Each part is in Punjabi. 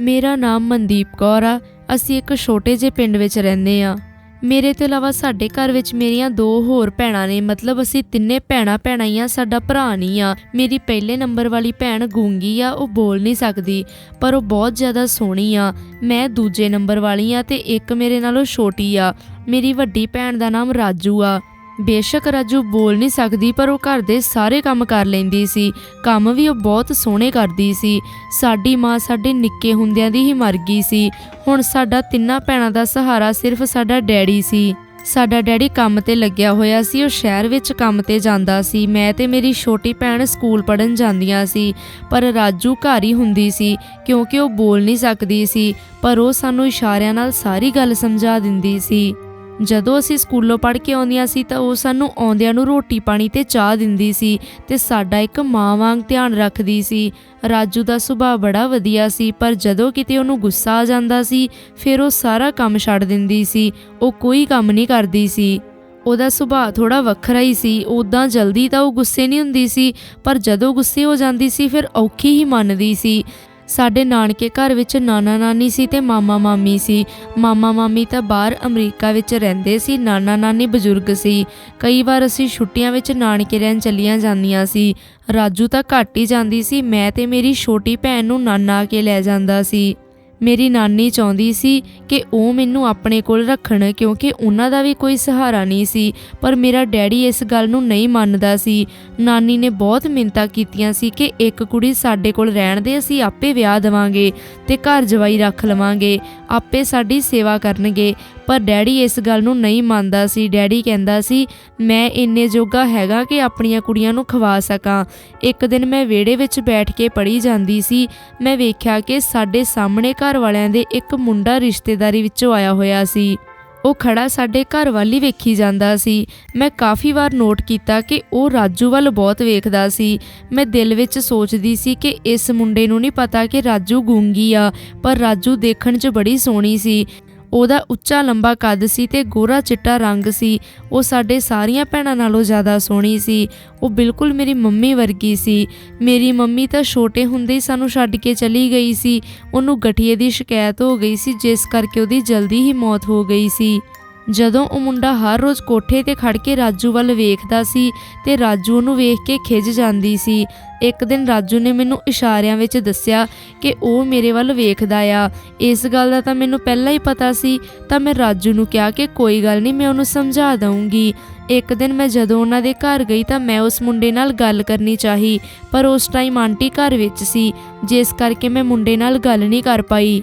ਮੇਰਾ ਨਾਮ ਮਨਦੀਪ ਕੌਰ ਆ। ਅਸੀਂ ਇੱਕ ਛੋਟੇ ਜਿਹੇ ਪਿੰਡ ਵਿੱਚ ਰਹਿੰਦੇ ਆ। ਮੇਰੇ ਤੋਂ ਇਲਾਵਾ ਸਾਡੇ ਘਰ ਵਿੱਚ ਮੇਰੀਆਂ ਦੋ ਹੋਰ ਭੈਣਾਂ ਨੇ। ਮਤਲਬ ਅਸੀਂ ਤਿੰਨੇ ਭੈਣਾਂ ਭੈਣਾਂ ਹੀ ਆ ਸਾਡਾ ਭਰਾ ਨਹੀਂ ਆ। ਮੇਰੀ ਪਹਿਲੇ ਨੰਬਰ ਵਾਲੀ ਭੈਣ ਗੂੰਗੀ ਆ, ਉਹ ਬੋਲ ਨਹੀਂ ਸਕਦੀ, ਪਰ ਉਹ ਬਹੁਤ ਜ਼ਿਆਦਾ ਸੋਹਣੀ ਆ। ਮੈਂ ਦੂਜੇ ਨੰਬਰ ਵਾਲੀ ਆ ਤੇ ਇੱਕ ਮੇਰੇ ਨਾਲੋਂ ਛੋਟੀ ਆ। ਮੇਰੀ ਵੱਡੀ ਭੈਣ ਦਾ ਨਾਮ ਰਾਜੂ ਆ। ਬੇਸ਼ੱਕ ਰਾਜੂ ਬੋਲ ਨਹੀਂ ਸਕਦੀ, ਪਰ ਉਹ ਘਰ ਦੇ ਸਾਰੇ ਕੰਮ ਕਰ ਲੈਂਦੀ ਸੀ। ਕੰਮ ਵੀ ਉਹ ਬਹੁਤ ਸੋਹਣੇ ਕਰਦੀ ਸੀ। ਸਾਡੀ ਮਾਂ ਸਾਡੇ ਨਿੱਕੇ ਹੁੰਦਿਆਂ ਦੀ ਹੀ ਮਰ ਗਈ ਸੀ। ਹੁਣ ਸਾਡਾ ਤਿੰਨਾਂ ਭੈਣਾਂ ਦਾ ਸਹਾਰਾ ਸਿਰਫ ਸਾਡਾ ਡੈਡੀ ਸੀ। ਸਾਡਾ ਡੈਡੀ ਕੰਮ ਤੇ ਲੱਗਿਆ ਹੋਇਆ ਸੀ, ਉਹ ਸ਼ਹਿਰ ਵਿੱਚ ਕੰਮ ਤੇ ਜਾਂਦਾ ਸੀ। ਮੈਂ ਤੇ ਮੇਰੀ ਛੋਟੀ ਭੈਣ ਸਕੂਲ ਪੜਨ ਜਾਂਦੀਆਂ ਸੀ, ਪਰ ਰਾਜੂ ਘਰ ਹੀ ਹੁੰਦੀ ਸੀ, ਕਿਉਂਕਿ ਉਹ ਬੋਲ ਨਹੀਂ ਸਕਦੀ ਸੀ, ਪਰ ਉਹ ਸਾਨੂੰ ਇਸ਼ਾਰਿਆਂ ਨਾਲ ਸਾਰੀ ਗੱਲ ਸਮਝਾ ਦਿੰਦੀ ਸੀ। ਜਦੋਂ ਅਸੀਂ ਸਕੂਲੋਂ ਪੜ੍ਹ ਕੇ ਆਉਂਦੀਆਂ ਸੀ ਤਾਂ ਉਹ ਸਾਨੂੰ ਆਉਂਦਿਆਂ ਨੂੰ ਰੋਟੀ ਪਾਣੀ ਤੇ ਚਾਹ ਦਿੰਦੀ ਸੀ ਤੇ ਸਾਡਾ ਇੱਕ ਮਾਂ ਵਾਂਗ ਧਿਆਨ ਰੱਖਦੀ ਸੀ। ਰਾਜੂ ਦਾ ਸੁਭਾਅ ਬੜਾ ਵਧੀਆ ਸੀ, ਪਰ ਜਦੋਂ ਕਿਤੇ ਉਹਨੂੰ ਗੁੱਸਾ ਆ ਜਾਂਦਾ ਸੀ, ਫਿਰ ਉਹ ਸਾਰਾ ਕੰਮ ਛੱਡ ਦਿੰਦੀ ਸੀ, ਉਹ ਕੋਈ ਕੰਮ ਨਹੀਂ ਕਰਦੀ ਸੀ। ਉਹਦਾ ਸੁਭਾਅ ਥੋੜਾ ਵੱਖਰਾ ਹੀ ਸੀ ਉਦਾਂ ਜਲਦੀ ਤਾਂ ਉਹ ਗੁੱਸੇ ਨਹੀਂ ਹੁੰਦੀ ਸੀ, ਪਰ ਜਦੋਂ ਗੁੱਸੇ ਹੋ ਜਾਂਦੀ ਸੀ, ਫਿਰ ਔਖੀ ਹੀ ਮੰਨਦੀ ਸੀ। ਸਾਡੇ ਨਾਨਕੇ ਘਰ ਵਿੱਚ ਨਾਨਾ ਨਾਨੀ ਸੀ ਤੇ ਮਾਮਾ ਮਾਮੀ ਸੀ। ਮਾਮਾ ਮਾਮੀ ਤਾਂ ਬਾਹਰ ਅਮਰੀਕਾ ਵਿੱਚ ਰਹਿੰਦੇ ਸੀ, ਨਾਨਾ ਨਾਨੀ ਬਜ਼ੁਰਗ ਸੀ। ਕਈ ਵਾਰ ਅਸੀਂ ਛੁੱਟੀਆਂ ਵਿੱਚ ਨਾਨਕੇ ਰਹਿਣ ਚੱਲੀਆਂ ਜਾਂਦੀਆਂ ਸੀ। ਰਾਜੂ ਤਾਂ ਘੱਟ ਹੀ ਜਾਂਦੀ ਸੀ, ਮੈਂ ਤੇ ਮੇਰੀ ਛੋਟੀ ਭੈਣ ਨੂੰ ਨਾਨਾ ਆ ਕੇ ਲੈ ਜਾਂਦਾ ਸੀ। ਮੇਰੀ ਨਾਨੀ ਚਾਹੁੰਦੀ ਸੀ ਕਿ ਉਹ ਮੈਨੂੰ ਆਪਣੇ ਕੋਲ ਰੱਖਣ, ਕਿਉਂਕਿ ਉਹਨਾਂ ਦਾ ਵੀ ਕੋਈ ਸਹਾਰਾ ਨਹੀਂ ਸੀ। ਪਰ ਮੇਰਾ ਡੈਡੀ ਇਸ ਗੱਲ ਨੂੰ ਨਹੀਂ ਮੰਨਦਾ ਸੀ। ਨਾਨੀ ਨੇ ਬਹੁਤ ਮਿੰਤਾ ਕੀਤੀਆਂ ਸੀ ਕਿ ਇੱਕ ਕੁੜੀ ਸਾਡੇ ਕੋਲ ਰਹਿਣ ਦੇ, ਅਸੀਂ ਆਪੇ ਵਿਆਹ ਦੇਵਾਂਗੇ ਤੇ ਘਰ ਜਵਾਈ ਰੱਖ ਲਵਾਂਗੇ, ਆਪੇ ਸਾਡੀ ਸੇਵਾ ਕਰਨਗੇ। ਪਰ ਡੈਡੀ ਇਸ ਗੱਲ ਨੂੰ ਨਹੀਂ ਮੰਨਦਾ ਸੀ। ਡੈਡੀ ਕਹਿੰਦਾ ਸੀ, ਮੈਂ ਇੰਨੇ ਜੋਗਾ ਹੈਗਾ ਕਿ ਆਪਣੀਆਂ ਕੁੜੀਆਂ ਨੂੰ ਖਵਾ ਸਕਾਂ। ਇੱਕ ਦਿਨ ਮੈਂ ਵਿਹੜੇ ਵਿੱਚ ਬੈਠ ਕੇ ਪੜ੍ਹੀ ਜਾਂਦੀ ਸੀ। ਮੈਂ ਵੇਖਿਆ ਕਿ ਸਾਡੇ ਸਾਹਮਣੇ ਘਰ ਵਾਲਿਆਂ ਦੇ ਇੱਕ ਮੁੰਡਾ ਰਿਸ਼ਤੇਦਾਰੀ ਵਿੱਚੋਂ ਆਇਆ ਹੋਇਆ ਸੀ। ਉਹ ਖੜਾ ਸਾਡੇ ਘਰ ਵੱਲ ਹੀ ਵੇਖੀ ਜਾਂਦਾ ਸੀ। ਮੈਂ ਕਾਫੀ ਵਾਰ ਨੋਟ ਕੀਤਾ ਕਿ ਉਹ ਰਾਜੂ ਵੱਲ ਬਹੁਤ ਵੇਖਦਾ ਸੀ। ਮੈਂ ਦਿਲ ਵਿੱਚ ਸੋਚਦੀ ਸੀ ਕਿ ਇਸ ਮੁੰਡੇ ਨੂੰ ਨਹੀਂ ਪਤਾ ਕਿ ਰਾਜੂ ਗੂੰਗੀ ਆ, ਪਰ ਰਾਜੂ ਦੇਖਣ 'ਚ ਬੜੀ ਸੋਹਣੀ ਸੀ। ਉਹਦਾ ਉੱਚਾ ਲੰਬਾ ਕੱਦ ਸੀ ਤੇ ਗੋਰਾ ਚਿੱਟਾ ਰੰਗ ਸੀ। ਉਹ ਸਾਡੇ ਸਾਰੀਆਂ ਭੈਣਾਂ ਨਾਲੋਂ ਜ਼ਿਆਦਾ ਸੋਹਣੀ ਸੀ। ਉਹ ਬਿਲਕੁਲ ਮੇਰੀ ਮੰਮੀ ਵਰਗੀ ਸੀ। ਮੇਰੀ ਮੰਮੀ ਤਾਂ ਛੋਟੇ ਹੁੰਦੇ ਹੀ ਸਾਨੂੰ ਛੱਡ ਕੇ ਚਲੀ ਗਈ ਸੀ। ਉਹਨੂੰ ਗਠੀਏ ਦੀ ਸ਼ਿਕਾਇਤ ਹੋ ਗਈ ਸੀ, ਜਿਸ ਕਰਕੇ ਉਹਦੀ ਜਲਦੀ ਹੀ ਮੌਤ ਹੋ ਗਈ ਸੀ। ਜਦੋਂ ਉਹ ਮੁੰਡਾ ਹਰ ਰੋਜ਼ ਕੋਠੇ ਤੇ ਖੜ ਕੇ ਰਾਜੂ ਵੱਲ ਵੇਖਦਾ ਸੀ ਤੇ ਰਾਜੂ ਉਹਨੂੰ ਵੇਖ ਕੇ ਖਿਜ ਜਾਂਦੀ ਸੀ, ਇੱਕ ਦਿਨ ਰਾਜੂ ਨੇ ਮੈਨੂੰ ਇਸ਼ਾਰਿਆਂ ਵਿੱਚ ਦੱਸਿਆ ਕਿ ਉਹ ਮੇਰੇ ਵੱਲ ਵੇਖਦਾ ਆ। ਇਸ ਗੱਲ ਦਾ ਤਾਂ ਮੈਨੂੰ ਪਹਿਲਾਂ ਹੀ ਪਤਾ ਸੀ, ਤਾਂ ਮੈਂ ਰਾਜੂ ਨੂੰ ਕਿਹਾ ਕਿ ਕੋਈ ਗੱਲ ਨਹੀਂ, ਮੈਂ ਉਹਨੂੰ ਸਮਝਾ ਦਊਂਗੀ। ਇੱਕ ਦਿਨ ਮੈਂ ਜਦੋਂ ਉਹਨਾਂ ਦੇ ਘਰ ਗਈ ਤਾਂ ਮੈਂ ਉਸ ਮੁੰਡੇ ਨਾਲ ਗੱਲ ਕਰਨੀ ਚਾਹੀ, ਪਰ ਉਸ ਟਾਈਮ ਆਂਟੀ ਘਰ ਵਿੱਚ ਸੀ, ਜਿਸ ਕਰਕੇ ਮੈਂ ਮੁੰਡੇ ਨਾਲ ਗੱਲ ਨਹੀਂ ਕਰ ਪਾਈ।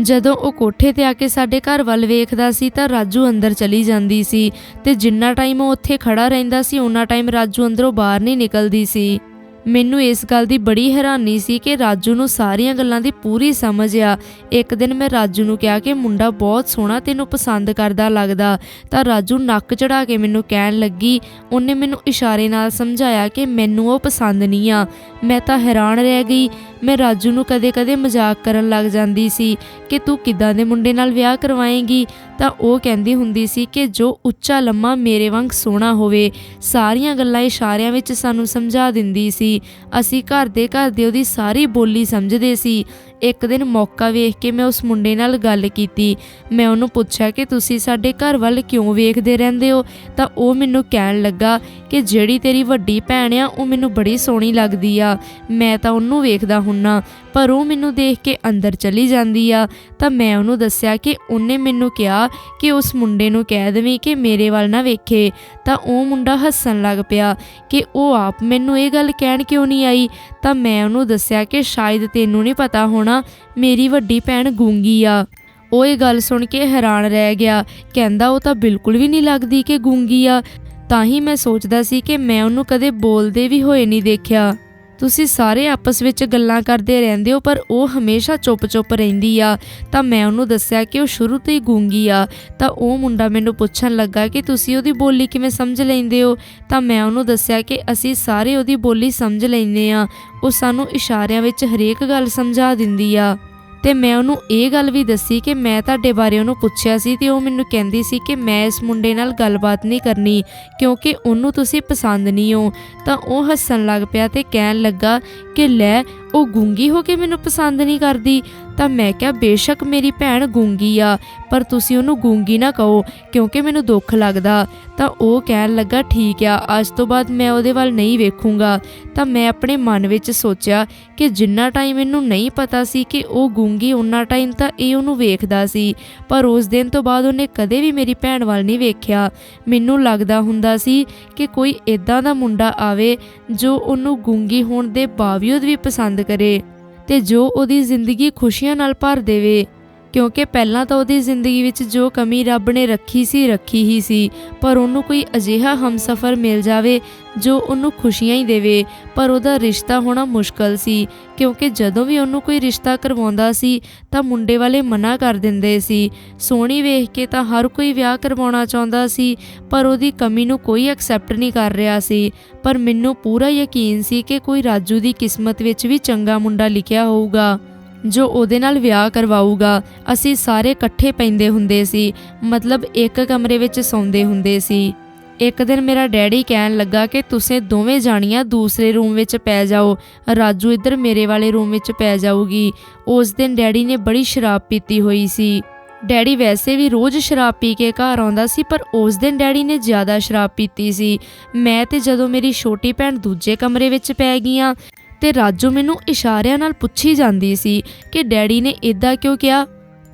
ਜਦੋਂ ਉਹ ਕੋਠੇ ਤੇ ਆ ਕੇ ਸਾਡੇ ਘਰ ਵੱਲ ਵੇਖਦਾ ਸੀ ਤਾਂ ਰਾਜੂ ਅੰਦਰ ਚਲੀ ਜਾਂਦੀ ਸੀ ਤੇ ਜਿੰਨਾ ਟਾਈਮ ਉਹ ਉੱਥੇ ਖੜਾ ਰਹਿੰਦਾ ਸੀ ਉਹਨਾਂ ਟਾਈਮ ਰਾਜੂ ਅੰਦਰੋਂ ਬਾਹਰ ਨਹੀਂ ਨਿਕਲਦੀ ਸੀ। ਮੈਨੂੰ ਇਸ ਗੱਲ ਦੀ ਬੜੀ ਹੈਰਾਨੀ ਸੀ ਕਿ ਰਾਜੂ ਨੂੰ ਸਾਰੀਆਂ ਗੱਲਾਂ ਦੀ ਪੂਰੀ ਸਮਝ ਆ। ਇੱਕ ਦਿਨ ਮੈਂ ਰਾਜੂ ਨੂੰ ਕਿਹਾ ਕਿ ਮੁੰਡਾ ਬਹੁਤ ਸੋਹਣਾ, ਤੈਨੂੰ ਪਸੰਦ ਕਰਦਾ ਲੱਗਦਾ। ਤਾਂ ਰਾਜੂ ਨੱਕ ਚੜਾ ਕੇ ਮੈਨੂੰ ਕਹਿਣ ਲੱਗੀ, ਉਹਨੇ ਮੈਨੂੰ ਇਸ਼ਾਰੇ ਨਾਲ ਸਮਝਾਇਆ ਕਿ ਮੈਨੂੰ ਉਹ ਪਸੰਦ ਨਹੀਂ ਆ। ਮੈਂ ਤਾਂ ਹੈਰਾਨ ਰਹਿ ਗਈ। ਮੈਂ ਰਾਜੂ ਨੂੰ ਕਦੇ-ਕਦੇ ਮਜ਼ਾਕ ਕਰਨ ਲੱਗ ਜਾਂਦੀ ਸੀ ਕਿ ਤੂੰ ਕਿੱਦਾਂ ਦੇ ਮੁੰਡੇ ਨਾਲ ਵਿਆਹ ਕਰਵਾਏਂਗੀ? ਤਾਂ ਉਹ ਕਹਿੰਦੀ ਹੁੰਦੀ ਸੀ ਕਿ ਜੋ ਉੱਚਾ ਲੰਮਾ ਮੇਰੇ ਵਾਂਗ ਸੋਹਣਾ ਹੋਵੇ, ਸਾਰੀਆਂ ਗੱਲਾਂ ਇਸ਼ਾਰਿਆਂ ਵਿੱਚ ਸਾਨੂੰ ਸਮਝਾ ਦਿੰਦੀ ਸੀ। ਅਸੀਂ ਘਰ ਦੇ ਘਰ ਦੇ ਉਹਦੀ ਸਾਰੀ ਬੋਲੀ ਸਮਝਦੇ ਸੀ। ਇੱਕ ਦਿਨ ਮੌਕਾ ਵੇਖ ਕੇ ਮੈਂ ਉਸ ਮੁੰਡੇ ਨਾਲ ਗੱਲ ਕੀਤੀ। ਮੈਂ ਉਹਨੂੰ ਪੁੱਛਿਆ ਕਿ ਤੁਸੀਂ ਸਾਡੇ ਘਰ ਵੱਲ ਕਿਉਂ ਵੇਖਦੇ ਰਹਿੰਦੇ ਹੋ? ਤਾਂ ਉਹ ਮੈਨੂੰ ਕਹਿਣ ਲੱਗਾ ਕਿ ਜਿਹੜੀ ਤੇਰੀ ਵੱਡੀ ਭੈਣ ਆ, ਉਹ ਮੈਨੂੰ ਬੜੀ ਸੋਹਣੀ ਲੱਗਦੀ ਆ। ਮੈਂ ਤਾਂ ਉਹਨੂੰ ਵੇਖਦਾ ਹੁੰਨਾ। ਪਰ ਉਹ ਮੈਨੂੰ ਦੇਖ ਕੇ ਅੰਦਰ ਚਲੀ ਜਾਂਦੀ ਆ, ਤਾਂ ਮੈਂ ਉਹਨੂੰ ਦੱਸਿਆ ਕਿ ਉਹਨੇ ਮੈਨੂੰ ਕਿਹਾ ਕਿ ਉਸ ਮੁੰਡੇ ਨੂੰ ਕਹਿ ਦੇਵੀਂ ਕਿ ਮੇਰੇ ਵੱਲ ਨਾ ਵੇਖੇ। ਤਾਂ ਉਹ ਮੁੰਡਾ ਹੱਸਣ ਲੱਗ ਪਿਆ ਕਿ ਉਹ ਆਪ ਮੈਨੂੰ ਇਹ ਗੱਲ ਕਹਿਣ ਕਿਉਂ ਨਹੀਂ ਆਈ? ਤਾਂ ਮੈਂ ਉਹਨੂੰ ਦੱਸਿਆ ਕਿ ਸ਼ਾਇਦ ਤੈਨੂੰ ਨਹੀਂ ਪਤਾ ਹੋਣਾ, ਮੇਰੀ ਵੱਡੀ ਭੈਣ ਗੂੰਗੀ ਆ। ਉਹ ਇਹ ਗੱਲ ਸੁਣ ਕੇ ਹੈਰਾਨ ਰਹਿ ਗਿਆ। ਕਹਿੰਦਾ, ਉਹ ਤਾਂ ਬਿਲਕੁਲ ਵੀ ਨਹੀਂ ਲੱਗਦੀ ਕਿ ਗੂੰਗੀ ਆ। ਤਾਂ ਹੀ ਮੈਂ ਸੋਚਦਾ ਸੀ ਕਿ ਮੈਂ ਉਹਨੂੰ ਕਦੇ ਬੋਲਦੇ ਵੀ ਹੋਏ ਨਹੀਂ ਦੇਖਿਆ। ਤੁਸੀਂ ਸਾਰੇ ਆਪਸ ਵਿੱਚ ਗੱਲਾਂ ਕਰਦੇ ਰਹਿੰਦੇ ਹੋ, ਪਰ ਉਹ ਹਮੇਸ਼ਾ ਚੁੱਪ-ਚੁੱਪ ਰਹਿੰਦੀ ਆ। ਤਾਂ ਮੈਂ ਉਹਨੂੰ ਦੱਸਿਆ ਕਿ ਉਹ ਸ਼ੁਰੂ ਤੋਂ ਹੀ ਗੂੰਗੀ ਆ। ਤਾਂ ਉਹ ਮੁੰਡਾ ਮੈਨੂੰ ਪੁੱਛਣ ਲੱਗਾ ਕਿ ਤੁਸੀਂ ਉਹਦੀ ਬੋਲੀ ਕਿਵੇਂ ਸਮਝ ਲੈਂਦੇ ਹੋ? ਤਾਂ ਮੈਂ ਉਹਨੂੰ ਦੱਸਿਆ ਕਿ ਅਸੀਂ ਸਾਰੇ ਉਹਦੀ ਬੋਲੀ ਸਮਝ ਲੈਂਦੇ ਆ ਉਹ ਸਾਨੂੰ ਇਸ਼ਾਰਿਆਂ ਵਿੱਚ ਹਰੇਕ ਗੱਲ ਸਮਝਾ ਦਿੰਦੀ ਆ। ਤੇ ਮੈਂ ਉਹਨੂੰ ਇਹ ਗੱਲ ਵੀ ਦੱਸੀ ਕਿ ਮੈਂ ਤੁਹਾਡੇ ਬਾਰੇ ਉਹਨੂੰ ਪੁੱਛਿਆ ਸੀ ਤੇ ਉਹ ਮੈਨੂੰ ਕਹਿੰਦੀ ਸੀ ਕਿ ਮੈਂ ਇਸ ਮੁੰਡੇ ਨਾਲ ਗੱਲਬਾਤ ਨਹੀਂ ਕਰਨੀ ਕਿਉਂਕਿ ਉਹਨੂੰ ਤੁਸੀਂ ਪਸੰਦ ਨਹੀਂ ਹੋ। ਤਾਂ ਉਹ ਹੱਸਣ ਲੱਗ ਪਿਆ ਤੇ ਕਹਿਣ ਲੱਗਾ ਕਿ ਲੈ ਉਹ ਗੂੰਗੀ ਹੋ ਕੇ ਮੈਨੂੰ ਪਸੰਦ ਨਹੀਂ ਕਰਦੀ, ਤਾਂ ਮੈਂ ਕਿਹਾ, ਬੇਸ਼ੱਕ ਮੇਰੀ ਭੈਣ ਗੂੰਗੀ ਆ, ਪਰ ਤੁਸੀਂ ਉਹਨੂੰ ਗੂੰਗੀ ਨਾ ਕਹੋ, ਕਿਉਂਕਿ ਮੈਨੂੰ ਦੁੱਖ ਲੱਗਦਾ। ਤਾਂ ਉਹ ਕਹਿਣ ਲੱਗਾ, ਠੀਕ ਆ, ਅੱਜ ਤੋਂ ਬਾਅਦ ਮੈਂ ਉਹਦੇ ਵੱਲ ਨਹੀਂ ਵੇਖੂੰਗਾ। ਤਾਂ ਮੈਂ ਆਪਣੇ ਮਨ ਵਿੱਚ ਸੋਚਿਆ ਕਿ ਜਿੰਨਾ ਟਾਈਮ ਇਹਨੂੰ ਨਹੀਂ ਪਤਾ ਸੀ ਕਿ ਉਹ ਗੂੰਗੀ ਉਨਾ ਟਾਈਮ ਤਾਂ ਇਹ ਉਹਨੂੰ ਵੇਖਦਾ ਸੀ। ਪਰ ਉਸ ਦਿਨ ਤੋਂ ਬਾਅਦ ਉਹਨੇ ਕਦੇ ਵੀ ਮੇਰੀ ਭੈਣ ਵੱਲ ਨਹੀਂ ਵੇਖਿਆ। ਮੈਨੂੰ ਲੱਗਦਾ ਹੁੰਦਾ ਸੀ ਕਿ ਕੋਈ ਇਦਾਂ ਦਾ ਮੁੰਡਾ ਆਵੇ, ਜੋ ਉਹਨੂੰ ਗੂੰਗੀ ਹੋਣ ਦੇ ਬਾਵਜੂਦ ਵੀ ਪਸੰਦ ਕਰੇ ਤੇ ਜੋ ਉਹਦੀ ਜ਼ਿੰਦਗੀ ਖੁਸ਼ੀਆਂ ਨਾਲ ਭਰ ਦੇਵੇ ਕਿਉਂਕਿ ਪਹਿਲਾਂ ਤਾਂ ਉਹਦੀ ਜ਼ਿੰਦਗੀ ਵਿੱਚ ਜੋ ਕਮੀ ਰੱਬ ਨੇ ਰੱਖੀ ਸੀ, ਰੱਖੀ ਹੀ ਸੀ। ਪਰ ਉਹਨੂੰ ਕੋਈ ਅਜਿਹਾ ਹਮਸਫਰ ਮਿਲ ਜਾਵੇ ਜੋ ਉਹਨੂੰ ਖੁਸ਼ੀਆਂ ਹੀ ਦੇਵੇ। ਪਰ ਉਹਦਾ ਰਿਸ਼ਤਾ ਹੋਣਾ ਮੁਸ਼ਕਲ ਸੀ, ਕਿਉਂਕਿ ਜਦੋਂ ਵੀ ਉਹਨੂੰ ਕੋਈ ਰਿਸ਼ਤਾ ਕਰਵਾਉਂਦਾ ਸੀ, ਤਾਂ ਮੁੰਡੇ ਵਾਲੇ ਮਨਾ ਕਰ ਦਿੰਦੇ ਸੀ। ਸੋਹਣੀ ਵੇਖ ਕੇ ਤਾਂ ਹਰ ਕੋਈ ਵਿਆਹ ਕਰਵਾਉਣਾ ਚਾਹੁੰਦਾ ਸੀ, ਪਰ ਉਹਦੀ ਕਮੀ ਨੂੰ ਕੋਈ ਐਕਸੈਪਟ ਨਹੀਂ ਕਰ ਰਿਹਾ ਸੀ। ਪਰ ਮੈਨੂੰ ਪੂਰਾ ਯਕੀਨ ਸੀ ਕਿ ਕੋਈ ਰਾਜੂ ਦੀ ਕਿਸਮਤ ਵਿੱਚ ਵੀ ਚੰਗਾ ਮੁੰਡਾ ਲਿਖਿਆ ਹੋਊਗਾ। ਜੋ ਉਹਦੇ ਨਾਲ ਵਿਆਹ ਕਰਵਾਊਗਾ, ਅਸੀਂ ਸਾਰੇ ਇਕੱਠੇ ਪੈਂਦੇ ਹੁੰਦੇ ਸੀ, ਮਤਲਬ ਇੱਕ ਕਮਰੇ ਵਿੱਚ ਸੌਂਦੇ ਹੁੰਦੇ ਸੀ। ਇੱਕ ਦਿਨ ਮੇਰਾ ਡੈਡੀ ਕਹਿਣ ਲੱਗਾ ਕਿ ਤੁਸੀਂ ਦੋਵੇਂ ਜਾਣੀਆਂ ਦੂਸਰੇ ਰੂਮ ਵਿੱਚ ਪੈ ਜਾਓ, ਰਾਜੂ ਇੱਧਰ ਮੇਰੇ ਵਾਲੇ ਰੂਮ ਵਿੱਚ ਪੈ ਜਾਊਗੀ। ਉਸ ਦਿਨ ਡੈਡੀ ਨੇ ਬੜੀ ਸ਼ਰਾਬ ਪੀਤੀ ਹੋਈ ਸੀ। ਡੈਡੀ ਵੈਸੇ ਵੀ ਰੋਜ਼ ਸ਼ਰਾਬ ਪੀ ਕੇ ਘਰ ਆਉਂਦਾ ਸੀ, ਪਰ ਉਸ ਦਿਨ ਡੈਡੀ ਨੇ ਜ਼ਿਆਦਾ ਸ਼ਰਾਬ ਪੀਤੀ ਸੀ। ਮੈਂ ਤੇ ਜਦੋਂ ਮੇਰੀ ਛੋਟੀ ਭੈਣ ਦੂਜੇ ਕਮਰੇ ਵਿੱਚ ਪੈ ਗਈਆਂ ਤੇ ਰਾਜੂ ਮੈਨੂੰ ਇਸ਼ਾਰਿਆਂ ਨਾਲ ਪੁੱਛੀ ਜਾਂਦੀ ਸੀ ਕਿ ਡੈਡੀ ਨੇ ਇਦਾਂ ਕਿਉਂ ਕਿਹਾ?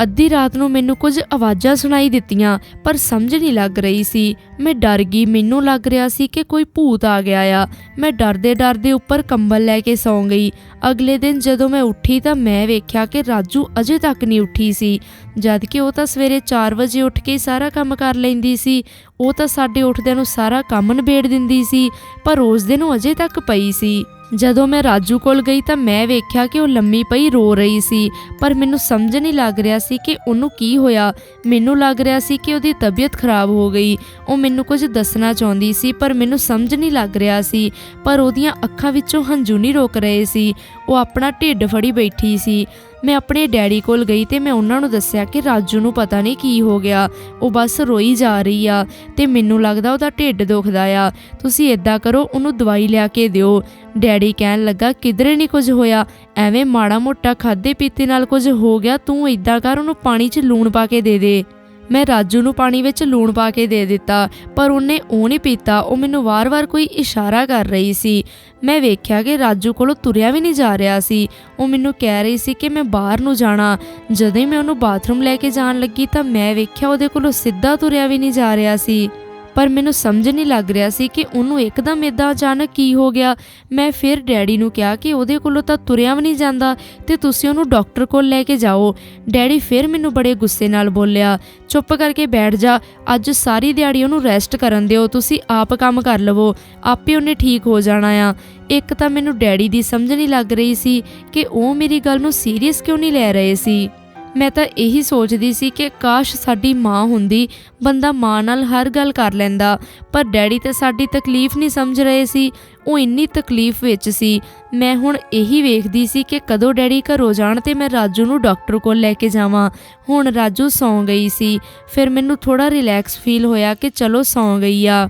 ਅੱਧੀ ਰਾਤ ਨੂੰ ਮੈਨੂੰ ਕੁਝ ਆਵਾਜ਼ਾਂ ਸੁਣਾਈ ਦਿੱਤੀਆਂ, ਪਰ ਸਮਝ ਨਹੀਂ ਲੱਗ ਰਹੀ ਸੀ। ਮੈਂ ਡਰ ਗਈ, ਮੈਨੂੰ ਲੱਗ ਰਿਹਾ ਸੀ ਕਿ ਕੋਈ ਭੂਤ ਆ ਗਿਆ ਆ। ਮੈਂ ਡਰਦੇ ਡਰਦੇ ਉੱਪਰ ਕੰਬਲ ਲੈ ਕੇ ਸੌਂ ਗਈ। ਅਗਲੇ ਦਿਨ ਜਦੋਂ ਮੈਂ ਉੱਠੀ ਤਾਂ ਮੈਂ ਵੇਖਿਆ ਕਿ ਰਾਜੂ ਅਜੇ ਤੱਕ ਨਹੀਂ ਉੱਠੀ ਸੀ। ਜਦ ਕਿ ਉਹ ਤਾਂ ਸਵੇਰੇ 4 ਵਜੇ ਉੱਠ ਕੇ ਸਾਰਾ ਕੰਮ ਕਰ ਲੈਂਦੀ ਸੀ, ਉਹ ਤਾਂ ਸਾਡੇ ਉੱਠਦਿਆਂ ਨੂੰ ਸਾਰਾ ਕੰਮ ਨਿਬੇੜ ਦਿੰਦੀ ਸੀ, ਪਰ ਉਸ ਦਿਨ ਉਹ ਅਜੇ ਤੱਕ ਪਈ ਸੀ। ਜਦੋਂ ਮੈਂ ਰਾਜੂ ਕੋਲ ਗਈ ਤਾਂ ਮੈਂ ਵੇਖਿਆ ਕਿ ਉਹ ਲੰਮੀ ਪਈ ਰੋ ਰਹੀ ਸੀ, ਪਰ ਮੈਨੂੰ ਸਮਝ ਨਹੀਂ ਲੱਗ ਰਿਹਾ ਸੀ ਕਿ ਉਹਨੂੰ ਕੀ ਹੋਇਆ। ਮੈਨੂੰ ਲੱਗ ਰਿਹਾ ਸੀ ਕਿ ਉਹਦੀ ਤਬੀਅਤ ਖਰਾਬ ਹੋ ਗਈ। ਉਹ ਮੈਨੂੰ ਕੁਝ ਦੱਸਣਾ ਚਾਹੁੰਦੀ ਸੀ, ਪਰ ਮੈਨੂੰ ਸਮਝ ਨਹੀਂ ਲੱਗ ਰਿਹਾ ਸੀ। ਪਰ ਉਹਦੀਆਂ ਅੱਖਾਂ ਵਿੱਚੋਂ ਹੰਝੂ ਨਹੀਂ ਰੋਕ ਰਹੇ ਸੀ। ਉਹ ਆਪਣਾ ਢਿੱਡ ਫੜੀ ਬੈਠੀ ਸੀ। ਮੈਂ ਆਪਣੇ ਡੈਡੀ ਕੋਲ ਗਈ ਤੇ ਮੈਂ ਉਹਨਾਂ ਨੂੰ ਦੱਸਿਆ ਕਿ ਰਾਜੂ ਨੂੰ ਪਤਾ ਨਹੀਂ ਕੀ ਹੋ ਗਿਆ। ਉਹ ਬਸ ਰੋਈ ਜਾ ਰਹੀ ਆ ਤੇ ਮੈਨੂੰ ਲੱਗਦਾ ਉਹਦਾ ਢਿੱਡ ਦੁਖਦਾ ਆ। ਤੁਸੀਂ ਇਦਾਂ ਕਰੋ, ਉਹਨੂੰ ਦਵਾਈ ਲਿਆ ਕੇ ਦਿਓ। ਡੈਡੀ ਕਹਿਣ ਲੱਗਾ, ਕਿਧਰੇ ਨਹੀਂ ਕੁਝ ਹੋਇਆ? ਐਵੇਂ ਮਾੜਾ ਮੋਟਾ ਖਾਦੇ ਪੀਤੇ ਨਾਲ ਕੁਝ ਹੋ ਗਿਆ, ਤੂੰ ਇਦਾਂ ਕਰ, ਉਹਨੂੰ ਪਾਣੀ 'ਚ ਲੂਣ ਪਾ ਕੇ ਦੇ ਦੇ। ਮੈਂ ਰਾਜੂ ਨੂੰ ਪਾਣੀ ਵਿੱਚ ਲੂਣ ਪਾ ਕੇ ਦੇ ਦਿੱਤਾ, ਪਰ ਉਹਨੇ ਉਹ ਨਹੀਂ ਪੀਤਾ, ਉਹ ਮੈਨੂੰ ਵਾਰ-ਵਾਰ ਕੋਈ ਇਸ਼ਾਰਾ ਕਰ ਰਹੀ ਸੀ। ਮੈਂ ਵੇਖਿਆ ਕਿ ਰਾਜੂ ਕੋਲੋਂ ਤੁਰਿਆ ਵੀ ਨਹੀਂ ਜਾ ਰਿਹਾ ਸੀ। ਉਹ ਮੈਨੂੰ ਕਹਿ ਰਹੀ ਸੀ ਕਿ ਮੈਂ ਬਾਹਰ ਨੂੰ ਜਾਣਾ। ਜਦੋਂ ਹੀ ਮੈਂ ਉਹਨੂੰ ਬਾਥਰੂਮ ਲੈ ਕੇ ਜਾਣ ਲੱਗੀ ਤਾਂ ਮੈਂ ਵੇਖਿਆ ਉਹਦੇ ਕੋਲੋਂ ਸਿੱਧਾ ਤੁਰਿਆ ਵੀ ਨਹੀਂ ਜਾ ਰਿਹਾ ਸੀ। ਪਰ ਮੈਨੂੰ ਸਮਝ ਨਹੀਂ ਲੱਗ ਰਿਹਾ ਸੀ ਕਿ ਉਹਨੂੰ ਇੱਕਦਮ ਇਦਾਂ ਅਚਾਨਕ ਕੀ ਹੋ ਗਿਆ। ਮੈਂ ਫਿਰ ਡੈਡੀ ਨੂੰ ਕਿਹਾ ਕਿ ਉਹਦੇ ਕੋਲੋਂ ਤਾਂ ਤੁਰਿਆ ਵੀ ਨਹੀਂ ਜਾਂਦਾ ਤੇ ਤੁਸੀਂ ਉਹਨੂੰ ਡਾਕਟਰ ਕੋਲ ਲੈ ਕੇ ਜਾਓ। ਡੈਡੀ ਫਿਰ ਮੈਨੂੰ ਬੜੇ ਗੁੱਸੇ ਨਾਲ ਬੋਲਿਆ, ਚੁੱਪ ਕਰਕੇ ਬੈਠ ਜਾ, ਅੱਜ ਸਾਰੀ ਦਿਹਾੜੀ ਉਹਨੂੰ ਰੈਸਟ ਕਰਨ ਦਿਓ, ਤੁਸੀਂ ਆਪ ਕੰਮ ਕਰ ਲਵੋ, ਆਪੇ ਉਹਨੇ ਠੀਕ ਹੋ ਜਾਣਾ ਆ। ਇੱਕ ਤਾਂ ਮੈਨੂੰ ਡੈਡੀ ਦੀ ਸਮਝ ਨਹੀਂ ਲੱਗ ਰਹੀ ਸੀ ਕਿ ਉਹ ਮੇਰੀ ਗੱਲ ਨੂੰ ਸੀਰੀਅਸ ਕਿਉਂ ਨਹੀਂ ਲੈ ਰਹੇ ਸੀ। ਮੈਂ ਤਾਂ ਇਹੀ ਸੋਚਦੀ ਸੀ ਕਿ ਕਾਸ਼ ਸਾਡੀ ਮਾਂ ਹੁੰਦੀ, ਬੰਦਾ ਮਾਂ ਨਾਲ ਹਰ ਗੱਲ ਕਰ ਲੈਂਦਾ, ਪਰ ਡੈਡੀ ਤਾਂ ਸਾਡੀ ਤਕਲੀਫ ਨਹੀਂ ਸਮਝ ਰਹੇ ਸੀ, ਉਹ ਇੰਨੀ ਤਕਲੀਫ ਵਿੱਚ ਸੀ। ਮੈਂ ਹੁਣ ਇਹੀ ਵੇਖਦੀ ਸੀ ਕਿ ਕਦੋਂ ਡੈਡੀ ਘਰੋਂ ਜਾਣ ਤੇ ਮੈਂ ਰਾਜੂ ਨੂੰ ਡਾਕਟਰ ਕੋਲ ਲੈ ਕੇ ਜਾਵਾਂ। ਹੁਣ ਰਾਜੂ ਸੌਂ ਗਈ ਸੀ, ਫਿਰ ਮੈਨੂੰ ਥੋੜਾ ਰਿਲੈਕਸ ਫੀਲ ਹੋਇਆ ਕਿ ਚਲੋ ਸੌਂ ਗਈ ਆ।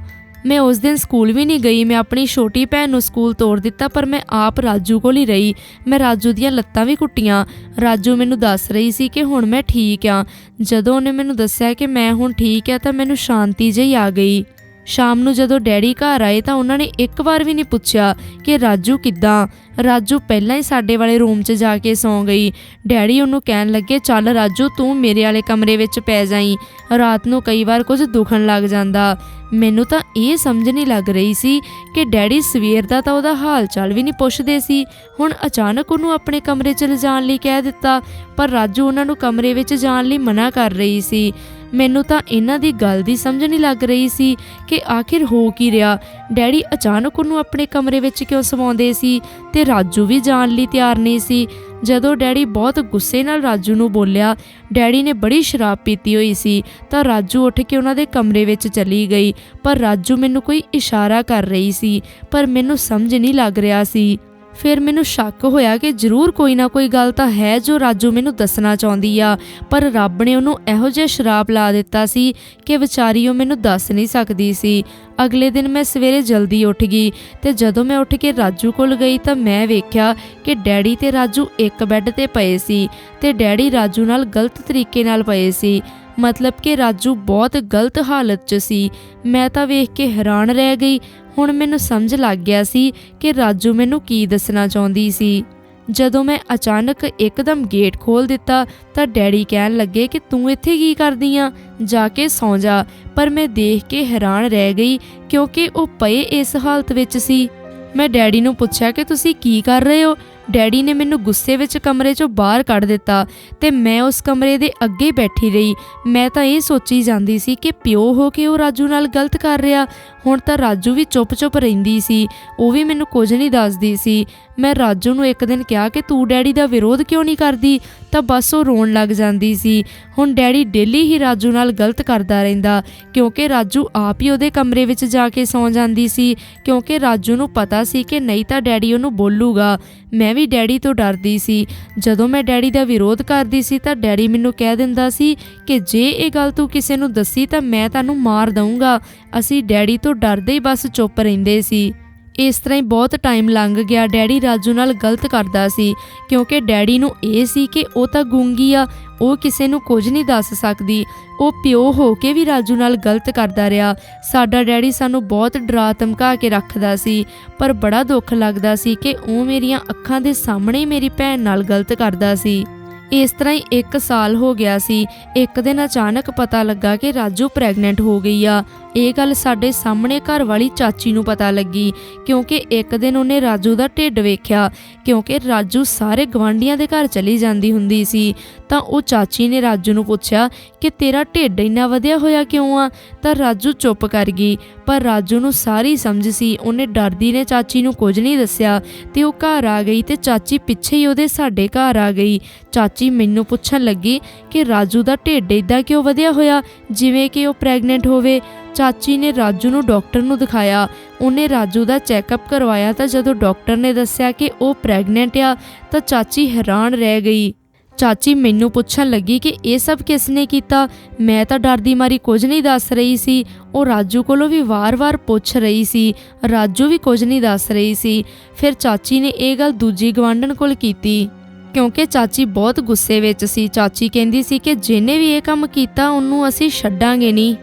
ਮੈਂ ਉਸ ਦਿਨ ਸਕੂਲ ਵੀ ਨਹੀਂ ਗਈ, ਮੈਂ ਆਪਣੀ ਛੋਟੀ ਭੈਣ ਨੂੰ ਸਕੂਲ ਤੋੜ ਦਿੱਤਾ, ਪਰ ਮੈਂ ਆਪ ਰਾਜੂ ਕੋਲ ਹੀ ਰਹੀ। ਮੈਂ ਰਾਜੂ ਦੀਆਂ ਲੱਤਾਂ ਵੀ ਕੁੱਟੀਆਂ। ਰਾਜੂ ਮੈਨੂੰ ਦੱਸ ਰਹੀ ਸੀ ਕਿ ਹੁਣ ਮੈਂ ਠੀਕ ਆ। ਜਦੋਂ ਉਹਨੇ ਮੈਨੂੰ ਦੱਸਿਆ ਕਿ ਮੈਂ ਹੁਣ ਠੀਕ ਆ, ਤਾਂ ਮੈਨੂੰ ਸ਼ਾਂਤੀ ਜਿਹੀ ਆ ਗਈ। ਸ਼ਾਮ ਨੂੰ ਜਦੋਂ ਡੈਡੀ ਘਰ ਆਏ ਤਾਂ ਉਹਨਾਂ ਨੇ ਇੱਕ ਵਾਰ ਵੀ ਨਹੀਂ ਪੁੱਛਿਆ ਕਿ ਰਾਜੂ ਕਿੱਦਾਂ? ਰਾਜੂ ਪਹਿਲਾਂ ਹੀ ਸਾਡੇ ਵਾਲੇ ਰੂਮ 'ਚ ਜਾ ਕੇ ਸੌਂ ਗਈ। ਡੈਡੀ ਉਹਨੂੰ ਕਹਿਣ ਲੱਗੇ, ਚੱਲ ਰਾਜੂ, ਤੂੰ ਮੇਰੇ ਵਾਲੇ ਕਮਰੇ ਵਿੱਚ ਪੈ ਜਾਈ। ਰਾਤ ਨੂੰ ਕਈ ਵਾਰ ਕੁਝ ਦੁਖਣ ਲੱਗ ਜਾਂਦਾ। ਮੈਨੂੰ ਤਾਂ ਇਹ ਸਮਝ ਨਹੀਂ ਲੱਗ ਰਹੀ ਸੀ ਕਿ ਡੈਡੀ ਸਵੇਰ ਦਾ ਤਾਂ ਉਹਦਾ ਹਾਲ ਚਾਲ ਵੀ ਨਹੀਂ ਪੁੱਛਦੇ ਸੀ। ਹੁਣ ਅਚਾਨਕ ਉਹਨੂੰ ਆਪਣੇ ਕਮਰੇ 'ਚ ਲਿਜਾਣ ਲਈ ਕਹਿ ਦਿੱਤਾ, ਪਰ ਰਾਜੂ ਉਹਨਾਂ ਨੂੰ ਕਮਰੇ ਵਿੱਚ ਜਾਣ ਲਈ ਮਨਾ ਕਰ ਰਹੀ ਸੀ। ਮੈਨੂੰ ਤਾਂ ਇਹਨਾਂ ਦੀ ਗੱਲ ਦੀ ਸਮਝ ਨਹੀਂ ਲੱਗ ਰਹੀ ਸੀ ਕਿ ਆਖਿਰ ਹੋ ਕੀ ਰਿਹਾ। ਡੈਡੀ ਅਚਾਨਕ ਉਹਨੂੰ ਆਪਣੇ ਕਮਰੇ ਵਿੱਚ ਕਿਉਂ ਸਵਾਉਂਦੇ ਸੀ ਤੇ ਰਾਜੂ ਵੀ ਜਾਣ ਲਈ ਤਿਆਰ ਨਹੀਂ ਸੀ। ਜਦੋਂ ਡੈਡੀ ਬਹੁਤ ਗੁੱਸੇ ਨਾਲ ਰਾਜੂ ਨੂੰ ਬੋਲਿਆ, ਡੈਡੀ ਨੇ ਬੜੀ ਸ਼ਰਾਬ ਪੀਤੀ ਹੋਈ ਸੀ, ਤਾਂ ਰਾਜੂ ਉੱਠ ਕੇ ਉਹਨਾਂ ਦੇ ਕਮਰੇ ਵਿੱਚ ਚਲੀ ਗਈ। ਪਰ ਰਾਜੂ ਮੈਨੂੰ ਕੋਈ ਇਸ਼ਾਰਾ ਕਰ ਰਹੀ ਸੀ, ਪਰ ਮੈਨੂੰ ਸਮਝ ਨਹੀਂ ਲੱਗ ਰਿਹਾ ਸੀ। ਫਿਰ ਮੈਨੂੰ ਸ਼ੱਕ ਹੋਇਆ ਕਿ ਜ਼ਰੂਰ ਕੋਈ ਨਾ ਕੋਈ ਗੱਲ ਤਾਂ ਹੈ ਜੋ ਰਾਜੂ ਮੈਨੂੰ ਦੱਸਣਾ ਚਾਹੁੰਦੀ ਆ। ਪਰ ਰੱਬ ਨੇ ਉਹਨੂੰ ਇਹੋ ਜਿਹਾ ਸ਼ਰਾਪ ਲਾ ਦਿੱਤਾ ਸੀ ਕਿ ਵਿਚਾਰੀ ਉਹ ਮੈਨੂੰ ਦੱਸ ਨਹੀਂ ਸਕਦੀ ਸੀ। ਅਗਲੇ ਦਿਨ ਮੈਂ ਸਵੇਰੇ ਜਲਦੀ ਉੱਠ ਗਈ ਤੇ ਜਦੋਂ ਮੈਂ ਉੱਠ ਕੇ ਰਾਜੂ ਕੋਲ ਗਈ ਤਾਂ ਮੈਂ ਵੇਖਿਆ ਕਿ ਡੈਡੀ ਤੇ ਰਾਜੂ ਇੱਕ ਬੈੱਡ ਤੇ ਪਏ ਸੀ ਤੇ ਡੈਡੀ ਰਾਜੂ ਨਾਲ ਗਲਤ ਤਰੀਕੇ ਨਾਲ ਪਏ ਸੀ। ਮਤਲਬ ਕਿ ਰਾਜੂ ਬਹੁਤ ਗਲਤ ਹਾਲਤ 'ਚ ਸੀ। ਮੈਂ ਤਾਂ ਵੇਖ ਕੇ ਹੈਰਾਨ ਰਹਿ ਗਈ। ਹੁਣ ਮੈਨੂੰ ਸਮਝ ਲੱਗ ਗਿਆ ਸੀ ਕਿ ਰਾਜੂ ਮੈਨੂੰ ਕੀ ਦੱਸਣਾ ਚਾਹੁੰਦੀ ਸੀ। ਜਦੋਂ ਮੈਂ ਅਚਾਨਕ ਇੱਕਦਮ ਗੇਟ ਖੋਲ ਦਿੱਤਾ ਤਾਂ ਡੈਡੀ ਕਹਿਣ ਲੱਗੇ ਕਿ ਤੂੰ ਇੱਥੇ ਕੀ ਕਰਦੀ ਆ? ਜਾ ਕੇ ਸੌਂ ਜਾ। ਪਰ ਮੈਂ ਦੇਖ ਕੇ ਹੈਰਾਨ ਰਹਿ ਗਈ ਕਿਉਂਕਿ ਉਹ ਪਏ ਇਸ ਹਾਲਤ ਵਿੱਚ ਸੀ। ਮੈਂ ਡੈਡੀ ਨੂੰ ਪੁੱਛਿਆ ਕਿ ਤੁਸੀਂ ਕੀ ਕਰ ਰਹੇ ਹੋ? ਡੈਡੀ ਨੇ ਮੈਨੂੰ ਗੁੱਸੇ ਵਿੱਚ ਕਮਰੇ 'ਚੋਂ ਬਾਹਰ ਕੱਢ ਦਿੱਤਾ ਤੇ ਮੈਂ ਉਸ ਕਮਰੇ ਦੇ ਅੱਗੇ ਬੈਠੀ ਰਹੀ। ਮੈਂ ਤਾਂ ਇਹ ਸੋਚੀ ਜਾਂਦੀ ਸੀ ਕਿ ਪਿਓ ਹੋ ਕੇ ਉਹ ਰਾਜੂ ਨਾਲ ਗਲਤ ਕਰ ਰਿਹਾ। ਹੁਣ ਤਾਂ ਰਾਜੂ ਵੀ ਚੁੱਪ-ਚੁੱਪ ਰਹਿੰਦੀ ਸੀ। ਉਹ ਵੀ ਮੈਨੂੰ ਕੁਝ ਨਹੀਂ ਦੱਸਦੀ ਸੀ। ਮੈਂ ਰਾਜੂ ਨੂੰ ਇੱਕ ਦਿਨ ਕਿਹਾ ਕਿ ਤੂੰ ਡੈਡੀ ਦਾ ਵਿਰੋਧ ਕਿਉਂ ਨਹੀਂ ਕਰਦੀ? ਤਾਂ ਬਸ ਉਹ ਰੋਣ ਲੱਗ ਜਾਂਦੀ ਸੀ। ਹੁਣ ਡੈਡੀ ਡੇਲੀ ਹੀ ਰਾਜੂ ਨਾਲ ਗਲਤ ਕਰਦਾ ਰਹਿੰਦਾ, ਕਿਉਂਕਿ ਰਾਜੂ ਆਪ ਹੀ ਉਹਦੇ ਕਮਰੇ ਵਿੱਚ ਜਾ ਕੇ ਸੌਂ ਜਾਂਦੀ ਸੀ, ਕਿਉਂਕਿ ਰਾਜੂ ਨੂੰ ਪਤਾ ਸੀ ਕਿ ਨਹੀਂ ਤਾਂ ਡੈਡੀ ਉਹਨੂੰ ਬੋਲੂਗਾ। ਮੈਂ ਵੀ ਡੈਡੀ ਤੋਂ ਡਰਦੀ ਸੀ। ਜਦੋਂ ਮੈਂ ਡੈਡੀ ਦਾ ਵਿਰੋਧ ਕਰਦੀ ਸੀ ਤਾਂ ਡੈਡੀ ਮੈਨੂੰ ਕਹਿ ਦਿੰਦਾ ਸੀ ਕਿ ਜੇ ਇਹ ਗੱਲ ਤੂੰ ਕਿਸੇ ਨੂੰ ਦੱਸੀ ਤਾਂ ਮੈਂ ਤੈਨੂੰ ਮਾਰ ਦਊਂਗਾ। ਅਸੀਂ ਡੈਡੀ ਤੋਂ ਡਰਦੇ ਹੀ ਬਸ ਚੁੱਪ ਰਹਿੰਦੇ ਸੀ। ਇਸ ਤਰ੍ਹਾਂ ਹੀ ਬਹੁਤ ਟਾਈਮ ਲੰਘ ਗਿਆ। ਡੈਡੀ ਰਾਜੂ ਨਾਲ ਗਲਤ ਕਰਦਾ ਸੀ, ਕਿਉਂਕਿ ਡੈਡੀ ਨੂੰ ਇਹ ਸੀ ਕਿ ਉਹ ਤਾਂ ਗੂੰਗੀ ਆ, ਉਹ ਕਿਸੇ ਨੂੰ ਕੁਝ ਨਹੀਂ ਦੱਸ ਸਕਦੀ। ਉਹ ਪਿਓ ਹੋ ਕੇ ਵੀ ਰਾਜੂ ਨਾਲ ਗਲਤ ਕਰਦਾ ਰਿਹਾ। ਸਾਡਾ ਡੈਡੀ ਸਾਨੂੰ ਬਹੁਤ ਡਰਾ ਧਮਕਾ ਕੇ ਰੱਖਦਾ ਸੀ, ਪਰ ਬੜਾ ਦੁੱਖ ਲੱਗਦਾ ਸੀ ਕਿ ਉਹ ਮੇਰੀਆਂ ਅੱਖਾਂ ਦੇ ਸਾਹਮਣੇ ਮੇਰੀ ਭੈਣ ਨਾਲ ਗਲਤ ਕਰਦਾ ਸੀ। ਇਸ ਤਰ੍ਹਾਂ ਹੀ 1 ਸਾਲ ਹੋ ਗਿਆ ਸੀ। ਇੱਕ ਦਿਨ ਅਚਾਨਕ ਪਤਾ ਲੱਗਾ ਕਿ ਰਾਜੂ ਪ੍ਰੈਗਨੈਂਟ ਹੋ ਗਈ ਆ। ਇਹ ਗੱਲ ਸਾਡੇ ਸਾਹਮਣੇ ਘਰ ਵਾਲੀ ਚਾਚੀ ਨੂੰ ਪਤਾ ਲੱਗੀ, ਕਿਉਂਕਿ ਇੱਕ ਦਿਨ ਉਹਨੇ ਰਾਜੂ ਦਾ ਢਿੱਡ ਵੇਖਿਆ, ਕਿਉਂਕਿ ਰਾਜੂ ਸਾਰੇ ਗਵਾਂਢੀਆਂ ਦੇ ਘਰ ਚਲੀ ਜਾਂਦੀ ਹੁੰਦੀ ਸੀ। ਤਾਂ ਉਹ ਚਾਚੀ ਨੇ ਰਾਜੂ ਨੂੰ ਪੁੱਛਿਆ ਕਿ ਤੇਰਾ ਢਿੱਡ ਇੰਨਾ ਵਧਿਆ ਹੋਇਆ ਕਿਉਂ ਆ? ਤਾਂ ਰਾਜੂ ਚੁੱਪ ਕਰ ਗਈ, ਪਰ ਰਾਜੂ ਨੂੰ ਸਾਰੀ ਸਮਝ ਸੀ। ਉਹਨੇ ਡਰਦੀ ਨੇ ਚਾਚੀ ਨੂੰ ਕੁਝ ਨਹੀਂ ਦੱਸਿਆ, ਤੇ ਉਹ ਘਰ ਆ ਗਈ ਤੇ ਚਾਚੀ ਪਿੱਛੇ ਹੀ ਉਹਦੇ ਸਾਡੇ ਘਰ ਆ ਗਈ। ਚਾਚੀ ਮੈਨੂੰ ਪੁੱਛਣ ਲੱਗੀ ਕਿ ਰਾਜੂ ਦਾ ਢਿੱਡ ਇਦਾਂ ਕਿਉਂ ਵਧਿਆ ਹੋਇਆ? ਜਿਵੇਂ ਕਿ ਉਹ ਪ੍ਰੈਗਨੈਂਟ ਹੋਵੇ ਚਾਚੀ ਨੇ ਰਾਜੂ ਨੂੰ ਡਾਕਟਰ ਨੂੰ ਦਿਖਾਇਆ। ਉਹਨੇ ਰਾਜੂ ਦਾ ਚੈੱਕਅਪ ਕਰਵਾਇਆ ਤਾਂ ਜਦੋਂ ਡਾਕਟਰ ਨੇ ਦੱਸਿਆ ਕਿ ਉਹ ਪ੍ਰੈਗਨੈਂਟ ਆ, ਤਾਂ ਚਾਚੀ ਹੈਰਾਨ ਰਹਿ ਗਈ। ਚਾਚੀ ਮੈਨੂੰ ਪੁੱਛਣ ਲੱਗੀ ਕਿ ਇਹ ਸਭ ਕਿਸ ਨੇ ਕੀਤਾ? ਮੈਂ ਤਾਂ ਡਰ ਦੀ ਮਾਰੀ ਕੁਝ ਨਹੀਂ ਦੱਸ ਰਹੀ ਸੀ। ਉਹ ਰਾਜੂ ਕੋਲੋਂ ਵੀ ਵਾਰ-ਵਾਰ ਪੁੱਛ ਰਹੀ ਸੀ। ਰਾਜੂ ਵੀ ਕੁਝ ਨਹੀਂ ਦੱਸ ਰਹੀ ਸੀ। ਫਿਰ ਚਾਚੀ ਨੇ ਇਹ ਗੱਲ ਦੂਜੀ ਗਵਾਂਢਣ ਕੋਲ ਕੀਤੀ। ਕਿਉਂਕਿ ਚਾਚੀ ਬਹੁਤ ਗੁੱਸੇ ਵਿੱਚ ਸੀ। ਚਾਚੀ ਕਹਿੰਦੀ ਸੀ ਕਿ ਜਿਹਨੇ ਵੀ ਇਹ ਕੰਮ ਕੀਤਾ, ਉਹਨੂੰ ਅਸੀਂ ਛੱਡਾਂਗੇ ਨਹੀਂ।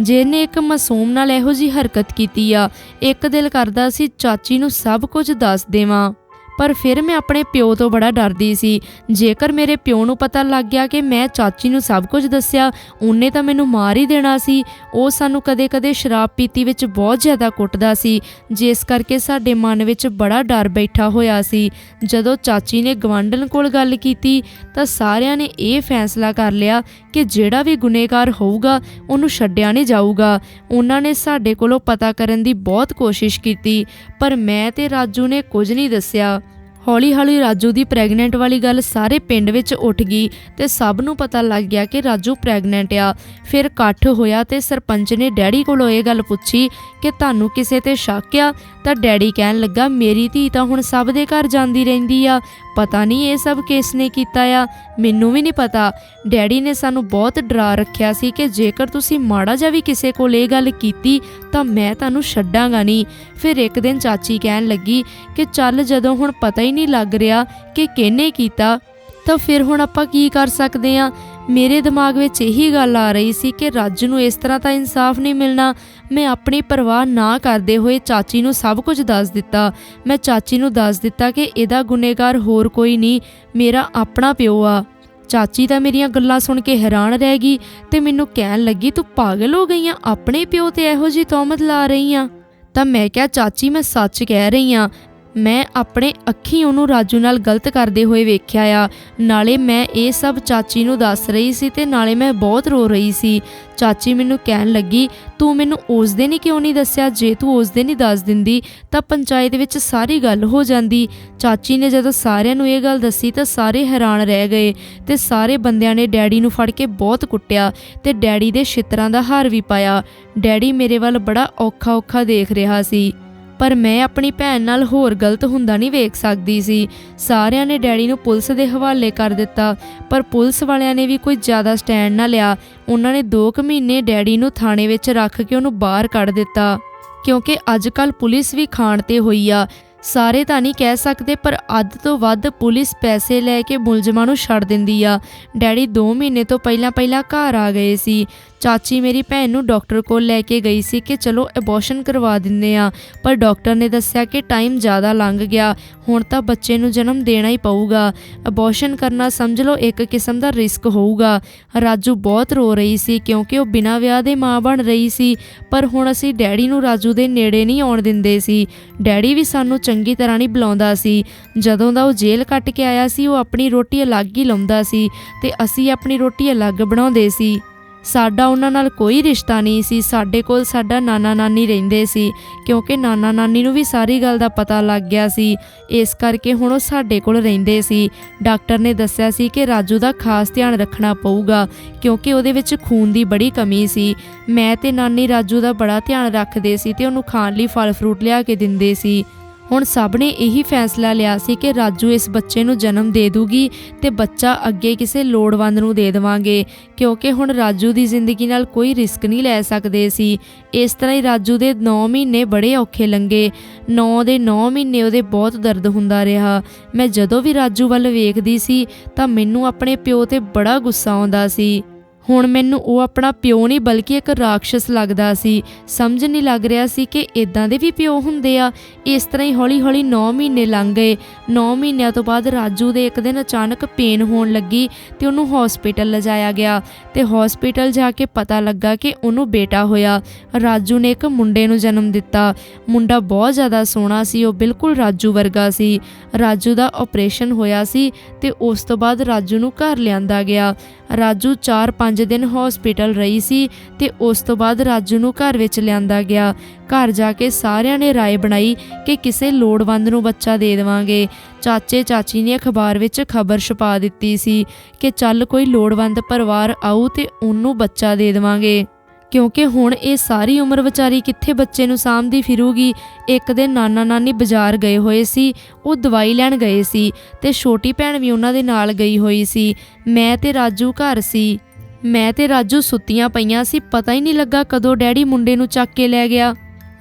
ਜਿਹਨੇ ਇੱਕ ਮਾਸੂਮ ਨਾਲ ਇਹੋ ਜੀ ਹਰਕਤ ਕੀਤੀ ਆ, ਇੱਕ ਦਿਲ ਕਰਦਾ ਸੀ ਚਾਚੀ ਨੂੰ ਸਭ ਕੁਝ ਦੱਸ ਦੇਵਾਂ। ਪਰ ਫਿਰ ਮੈਂ ਆਪਣੇ ਪਿਓ ਤੋਂ ਬੜਾ ਡਰਦੀ ਸੀ। ਜੇਕਰ ਮੇਰੇ ਪਿਓ ਨੂੰ ਪਤਾ ਲੱਗ ਗਿਆ ਕਿ ਮੈਂ ਚਾਚੀ ਨੂੰ ਸਭ ਕੁਝ ਦੱਸਿਆ, ਉਹਨੇ ਤਾਂ ਮੈਨੂੰ ਮਾਰ ਹੀ ਦੇਣਾ ਸੀ। ਉਹ ਸਾਨੂੰ ਕਦੇ-ਕਦੇ ਸ਼ਰਾਬ ਪੀਤੀ ਵਿੱਚ ਬਹੁਤ ਜ਼ਿਆਦਾ ਕੁੱਟਦਾ ਸੀ, ਜਿਸ ਕਰਕੇ ਸਾਡੇ ਮਨ ਵਿੱਚ ਬੜਾ ਡਰ ਬੈਠਾ ਹੋਇਆ ਸੀ। ਜਦੋਂ ਚਾਚੀ ਨੇ ਗਵਾਂਢਣ ਕੋਲ ਗੱਲ ਕੀਤੀ, ਤਾਂ ਸਾਰਿਆਂ ਨੇ ਇਹ ਫੈਸਲਾ ਕਰ ਲਿਆ ਕਿ ਜਿਹੜਾ ਵੀ ਗੁਨੇਗਾਰ ਹੋਊਗਾ, ਉਹਨੂੰ ਛੱਡਿਆ ਨਹੀਂ ਜਾਊਗਾ। ਉਹਨਾਂ ਨੇ ਸਾਡੇ ਕੋਲੋਂ ਪਤਾ ਕਰਨ ਦੀ ਬਹੁਤ ਕੋਸ਼ਿਸ਼ ਕੀਤੀ, ਪਰ ਮੈਂ ਤੇ ਰਾਜੂ ਨੇ ਕੁਝ ਨਹੀਂ ਦੱਸਿਆ। ਹੌਲੀ-ਹੌਲੀ ਰਾਜੂ ਦੀ ਪ੍ਰੈਗਨੈਂਟ ਵਾਲੀ ਗੱਲ ਸਾਰੇ ਪਿੰਡ ਵਿੱਚ ਉੱਠ ਗਈ ਤੇ ਸਭ ਨੂੰ ਪਤਾ ਲੱਗ ਗਿਆ ਕਿ ਰਾਜੂ ਪ੍ਰੈਗਨੈਂਟ ਆ। ਫਿਰ ਇਕੱਠ ਹੋਇਆ ਤੇ ਸਰਪੰਚ ਨੇ ਡੈਡੀ ਕੋਲੋਂ ਇਹ ਗੱਲ ਪੁੱਛੀ ਕਿ ਤੁਹਾਨੂੰ ਕਿਸੇ ਤੇ ਸ਼ੱਕ ਆ? ਤਾਂ ਡੈਡੀ ਕਹਿਣ ਲੱਗਾ, ਮੇਰੀ ਧੀ ਤਾਂ ਹੁਣ ਸਭ ਦੇ ਘਰ ਜਾਂਦੀ ਰਹਿੰਦੀ ਆ। ਪਤਾ ਨਹੀਂ ਇਹ ਸਭ ਕਿਸ ਨੇ ਕੀਤਾ ਆ? ਮੈਨੂੰ ਵੀ ਨਹੀਂ ਪਤਾ। ਡੈਡੀ ਨੇ ਸਾਨੂੰ ਬਹੁਤ ਡਰਾ ਰੱਖਿਆ ਸੀ ਕਿ ਜੇਕਰ ਤੁਸੀਂ ਮਾੜਾ ਜਿਹਾ ਵੀ ਕਿਸੇ ਕੋਲ ਇਹ ਗੱਲ ਕੀਤੀ ਤਾਂ ਮੈਂ ਤੁਹਾਨੂੰ ਛੱਡਾਂਗਾ ਨਹੀਂ। ਫਿਰ ਇੱਕ ਦਿਨ ਚਾਚੀ ਕਹਿਣ ਲੱਗੀ ਕਿ ਚੱਲ ਜਦੋਂ ਹੁਣ ਪਤਾ ਹੀ ਨਹੀਂ ਲੱਗ ਰਿਹਾ ਕਿ ਕਿਹਨੇ ਕੀਤਾ, ਤਾਂ ਫਿਰ ਹੁਣ ਆਪਾਂ ਕੀ ਕਰ ਸਕਦੇ ਆ ਮੇਰੇ ਦਿਮਾਗ ਵਿੱਚ ਇਹੀ ਗੱਲ ਆ ਰਹੀ ਸੀ ਕਿ ਰਾਜੂ ਨੂੰ ਇਸ ਤਰ੍ਹਾਂ ਤਾਂ ਇਨਸਾਫ ਨਹੀਂ ਮਿਲਣਾ। ਮੈਂ ਆਪਣੀ ਪਰਵਾਹ ਨਾ ਕਰਦੇ ਹੋਏ ਚਾਚੀ ਨੂੰ ਸਭ ਕੁਝ ਦੱਸ ਦਿੱਤਾ। ਮੈਂ ਚਾਚੀ ਨੂੰ ਦੱਸ ਦਿੱਤਾ ਕਿ ਇਹਦਾ ਗੁਨੇਗਾਰ ਹੋਰ ਕੋਈ ਨਹੀਂ, ਮੇਰਾ ਆਪਣਾ ਪਿਓ ਆ। ਚਾਚੀ ਤਾਂ ਮੇਰੀਆਂ ਗੱਲਾਂ ਸੁਣ ਕੇ ਹੈਰਾਨ ਰਹਿ ਗਈ ਤੇ ਮੈਨੂੰ ਕਹਿਣ ਲੱਗੀ, ਤੂੰ ਪਾਗਲ ਹੋ ਗਈ ਆ, ਆਪਣੇ ਪਿਓ ਤੇ ਇਹੋ ਜੀ ਤੌਮਤ ਲਾ ਰਹੀ ਆ? ਤਾਂ ਮੈਂ ਕਿਹਾ, ਚਾਚੀ, ਮੈਂ ਸੱਚ ਕਹਿ ਰਹੀ ਆ ਮੈਂ ਆਪਣੇ ਅੱਖੀ ਉਹਨੂੰ ਰਾਜੂ ਨਾਲ ਗਲਤ ਕਰਦੇ ਹੋਏ ਵੇਖਿਆ ਆ। ਨਾਲੇ ਮੈਂ ਇਹ ਸਭ ਚਾਚੀ ਨੂੰ ਦੱਸ ਰਹੀ ਸੀ ਤੇ ਨਾਲੇ ਮੈਂ ਬਹੁਤ ਰੋ ਰਹੀ ਸੀ। ਚਾਚੀ ਮੈਨੂੰ ਕਹਿਣ ਲੱਗੀ, ਤੂੰ ਮੈਨੂੰ ਉਸ ਦਿਨ ਹੀ ਕਿਉਂ ਨਹੀਂ ਦੱਸਿਆ? ਜੇ ਤੂੰ ਉਸ ਦਿਨ ਹੀ ਦੱਸ ਦਿੰਦੀ, ਤਾਂ ਪੰਚਾਇਤ ਵਿੱਚ ਸਾਰੀ ਗੱਲ ਹੋ ਜਾਂਦੀ। ਚਾਚੀ ਨੇ ਜਦੋਂ ਸਾਰਿਆਂ ਨੂੰ ਇਹ ਗੱਲ ਦੱਸੀ ਤਾਂ ਸਾਰੇ ਹੈਰਾਨ ਰਹਿ ਗਏ ਤੇ ਸਾਰੇ ਬੰਦਿਆਂ ਨੇ ਡੈਡੀ ਨੂੰ ਫੜ ਕੇ ਬਹੁਤ ਕੁੱਟਿਆ ਤੇ ਡੈਡੀ ਦੇ ਛਿੱਤਰਾਂ ਦਾ ਹਾਰ ਵੀ ਪਾਇਆ। ਡੈਡੀ ਮੇਰੇ ਵੱਲ ਬੜਾ ਔਖਾ ਔਖਾ ਦੇਖ ਰਿਹਾ ਸੀ। ਪਰ ਮੈਂ ਆਪਣੀ ਭੈਣ ਨਾਲ ਹੋਰ ਗਲਤ ਹੁੰਦਾ ਨਹੀਂ ਵੇਖ ਸਕਦੀ ਸੀ। ਸਾਰਿਆਂ ਨੇ ਡੈਡੀ ਨੂੰ ਪੁਲਿਸ ਦੇ ਹਵਾਲੇ ਕਰ ਦਿੱਤਾ, ਪਰ ਪੁਲਿਸ ਵਾਲਿਆਂ ਨੇ ਵੀ ਕੋਈ ਜ਼ਿਆਦਾ ਸਟੈਂਡ ਨਾ ਲਿਆ। ਉਹਨਾਂ ਨੇ 2 ਕੁ ਮਹੀਨੇ ਡੈਡੀ ਨੂੰ ਥਾਣੇ ਵਿੱਚ ਰੱਖ ਕੇ ਉਹਨੂੰ ਬਾਹਰ ਕੱਢ ਦਿੱਤਾ। ਕਿਉਂਕਿ ਅੱਜ ਕੱਲ ਪੁਲਿਸ ਵੀ ਖਾਣ ਤੇ ਹੋਈ ਆ। ਸਾਰੇ ਤਾਂ ਨਹੀਂ ਕਹਿ ਸਕਦੇ, ਪਰ ਅੱਧ ਤੋਂ ਵੱਧ ਪੁਲਿਸ ਪੈਸੇ ਲੈ ਕੇ ਮੁਲਜ਼ਮਾਂ ਨੂੰ ਛੱਡ ਦਿੰਦੀ ਆ। ਡੈਡੀ 2 ਮਹੀਨੇ ਤੋਂ ਪਹਿਲਾਂ ਪਹਿਲਾਂ ਘਰ ਆ ਗਏ ਸੀ। ਚਾਚੀ ਮੇਰੀ ਭੈਣ ਨੂੰ ਡਾਕਟਰ ਕੋਲ ਲੈ ਕੇ ਗਈ ਸੀ ਕਿ ਚਲੋ ਐਬੋਰਸ਼ਨ ਕਰਵਾ ਦਿੰਦੇ ਆ ਪਰ ਡਾਕਟਰ ਨੇ ਦੱਸਿਆ ਕਿ ਟਾਈਮ ਜ਼ਿਆਦਾ ਲੰਘ ਗਿਆ। ਹੁਣ ਤਾਂ ਬੱਚੇ ਨੂੰ ਜਨਮ ਦੇਣਾ ਹੀ ਪਊਗਾ। ਐਬੋਰਸ਼ਨ ਕਰਨਾ ਸਮਝ ਲਓ ਇੱਕ ਕਿਸਮ ਦਾ ਰਿਸਕ ਹੋਊਗਾ। ਰਾਜੂ ਬਹੁਤ ਰੋ ਰਹੀ ਸੀ ਕਿਉਂਕਿ ਉਹ ਬਿਨਾਂ ਵਿਆਹ ਦੇ ਮਾਂ ਬਣ ਰਹੀ ਸੀ। ਪਰ ਹੁਣ ਅਸੀਂ ਡੈਡੀ ਨੂੰ ਰਾਜੂ ਦੇ ਨੇੜੇ ਨਹੀਂ ਆਉਣ ਦਿੰਦੇ ਸੀ। ਡੈਡੀ ਵੀ ਸਾਨੂੰ ਚੰਗੀ ਤਰ੍ਹਾਂ ਨਹੀਂ ਬੁਲਾਉਂਦਾ ਸੀ। ਜਦੋਂ ਦਾ ਉਹ ਜੇਲ੍ਹ ਕੱਟ ਕੇ ਆਇਆ ਸੀ, ਉਹ ਆਪਣੀ ਰੋਟੀ ਅਲੱਗ ਹੀ ਲਾਉਂਦਾ ਸੀ ਤੇ ਅਸੀਂ ਆਪਣੀ ਰੋਟੀ ਅਲੱਗ ਬਣਾਉਂਦੇ ਸੀ। ਸਾਡਾ ਉਹਨਾਂ ਨਾਲ ਕੋਈ ਰਿਸ਼ਤਾ ਨਹੀਂ ਸੀ, ਸਾਡੇ ਕੋਲ ਸਾਡਾ ਨਾਨਾ ਨਾਨੀ ਰਹਿੰਦੇ ਸੀ, ਕਿਉਂਕਿ ਨਾਨਾ ਨਾਨੀ ਨੂੰ ਵੀ ਸਾਰੀ ਗੱਲ ਦਾ ਪਤਾ ਲੱਗ ਗਿਆ ਸੀ। ਇਸ ਕਰਕੇ ਹੁਣ ਉਹ ਸਾਡੇ ਕੋਲ ਰਹਿੰਦੇ ਸੀ। ਡਾਕਟਰ ਨੇ ਦੱਸਿਆ ਸੀ ਕਿ ਰਾਜੂ ਦਾ ਖਾਸ ਧਿਆਨ ਰੱਖਣਾ ਪਊਗਾ, ਕਿਉਂਕਿ ਉਹਦੇ ਵਿੱਚ ਖੂਨ ਦੀ ਬੜੀ ਕਮੀ ਸੀ। ਮੈਂ ਤੇ ਨਾਨੀ ਰਾਜੂ ਦਾ ਬੜਾ ਧਿਆਨ ਰੱਖਦੇ ਸੀ ਤੇ ਉਹਨੂੰ ਖਾਣ ਲਈ ਫਲ ਫਰੂਟ ਲਿਆ ਕੇ ਦਿੰਦੇ ਸੀ। ਹੁਣ ਸਭ ਨੇ ਇਹੀ ਫੈਸਲਾ ਲਿਆ ਸੀ ਕਿ ਰਾਜੂ ਇਸ ਬੱਚੇ ਨੂੰ ਜਨਮ ਦੇ ਦੂਗੀ ਤੇ ਬੱਚਾ ਅੱਗੇ ਕਿਸੇ ਲੋੜਵੰਦ ਨੂੰ ਦੇ ਦੇਵਾਂਗੇ, ਕਿਉਂਕਿ ਹੁਣ ਰਾਜੂ ਦੀ ਜ਼ਿੰਦਗੀ ਨਾਲ ਕੋਈ ਰਿਸਕ ਨਹੀਂ ਲੈ ਸਕਦੇ ਸੀ। ਇਸ ਤਰ੍ਹਾਂ ਹੀ ਰਾਜੂ ਦੇ 9 ਮਹੀਨੇ ਬੜੇ ਔਖੇ ਲੰਗੇ 9 ਦੇ 9 ਮਹੀਨੇ ਉਹਦੇ ਬਹੁਤ ਦਰਦ ਹੁੰਦਾ ਰਿਹਾ। ਮੈਂ ਜਦੋਂ ਵੀ ਰਾਜੂ ਵੱਲ ਵੇਖਦੀ ਸੀ ਤਾਂ ਮੈਨੂੰ ਆਪਣੇ ਪਿਓ ਤੇ ਬੜਾ ਗੁੱਸਾ ਆਉਂਦਾ ਸੀ। ਹੁਣ ਮੈਨੂੰ ਉਹ ਆਪਣਾ ਪਿਓ ਨਹੀਂ, ਬਲਕਿ ਇੱਕ ਰਾਖਸ਼ ਲੱਗਦਾ ਸੀ। ਸਮਝ ਨਹੀਂ ਲੱਗ ਰਿਹਾ ਸੀ ਕਿ ਇਦਾਂ ਦੇ ਵੀ ਪਿਓ ਹੁੰਦੇ ਆ। ਇਸ ਤਰ੍ਹਾਂ ਹੀ ਹੌਲੀ-ਹੌਲੀ 9 ਮਹੀਨੇ ਲੰਘ ਗਏ। 9 ਮਹੀਨਿਆਂ ਤੋਂ ਬਾਅਦ ਰਾਜੂ ਦੇ ਇੱਕ ਦਿਨ ਅਚਾਨਕ ਪੇਨ ਹੋਣ ਲੱਗੀ ਤੇ ਉਹਨੂੰ ਹਸਪੀਟਲ ਲਿਜਾਇਆ ਗਿਆ। ਤੇ ਹਸਪੀਟਲ ਜਾ ਕੇ ਪਤਾ ਲੱਗਾ ਕਿ ਉਹਨੂੰ ਬੇਟਾ ਹੋਇਆ। ਰਾਜੂ ਨੇ ਇੱਕ ਮੁੰਡੇ ਨੂੰ ਜਨਮ ਦਿੱਤਾ। ਮੁੰਡਾ ਬਹੁਤ ਜ਼ਿਆਦਾ ਸੋਹਣਾ ਸੀ, ਉਹ ਬਿਲਕੁਲ ਰਾਜੂ ਵਰਗਾ ਸੀ। ਰਾਜੂ ਦਾ ਆਪਰੇਸ਼ਨ ਹੋਇਆ ਸੀ ਤੇ ਉਸ ਤੋਂ ਬਾਅਦ ਰਾਜੂ ਨੂੰ ਘਰ ਲਿਆਂਦਾ ਗਿਆ। ਰਾਜੂ 4-5 5 ਦਿਨ ਹਸਪੀਟਲ ਰਹੀ ਸੀ ਤੇ ਉਸ ਤੋਂ ਬਾਅਦ ਰਾਜੂ ਨੂੰ ਘਰ ਵਿੱਚ ਲਿਆਂਦਾ ਗਿਆ। ਘਰ ਜਾ ਕੇ ਸਾਰਿਆਂ ਨੇ ਰਾਏ ਬਣਾਈ ਕਿ ਕਿਸੇ ਲੋੜਵੰਦ ਨੂੰ ਬੱਚਾ ਦੇ ਦੇਵਾਂਗੇ। ਚਾਚੇ ਚਾਚੀ ਨੇ ਅਖਬਾਰ ਵਿੱਚ ਖਬਰ ਛਪਾ ਦਿੱਤੀ ਸੀ ਕਿ ਚੱਲ ਕੋਈ ਲੋੜਵੰਦ ਪਰਿਵਾਰ ਆਊ ਤੇ ਉਹਨੂੰ ਬੱਚਾ ਦੇ ਦੇਵਾਂਗੇ। ਕਿਉਂਕਿ ਹੁਣ ਇਹ ਸਾਰੀ ਉਮਰ ਵਿਚਾਰੀ ਕਿੱਥੇ ਬੱਚੇ ਨੂੰ ਸਾਂਭਦੀ ਫਿਰੂਗੀ? ਇੱਕ ਦਿਨ ਨਾਨਾ ਨਾਨੀ ਬਾਜ਼ਾਰ ਗਏ ਹੋਏ ਸੀ, ਉਹ ਦਵਾਈ ਲੈਣ ਗਏ ਸੀ ਤੇ ਛੋਟੀ ਭੈਣ ਵੀ ਉਹਨਾਂ ਦੇ ਨਾਲ ਗਈ ਹੋਈ ਸੀ। ਮੈਂ ਤੇ ਰਾਜੂ ਘਰ ਸੀ। ਮੈਂ ਤੇ ਰਾਜੂ ਸੁੱਤੀਆਂ ਪਈਆਂ ਸੀ, ਪਤਾ ਹੀ ਨਹੀਂ ਲੱਗਾ ਕਦੋਂ ਡੈਡੀ ਮੁੰਡੇ ਨੂੰ ਚੱਕ ਕੇ ਲੈ ਗਿਆ।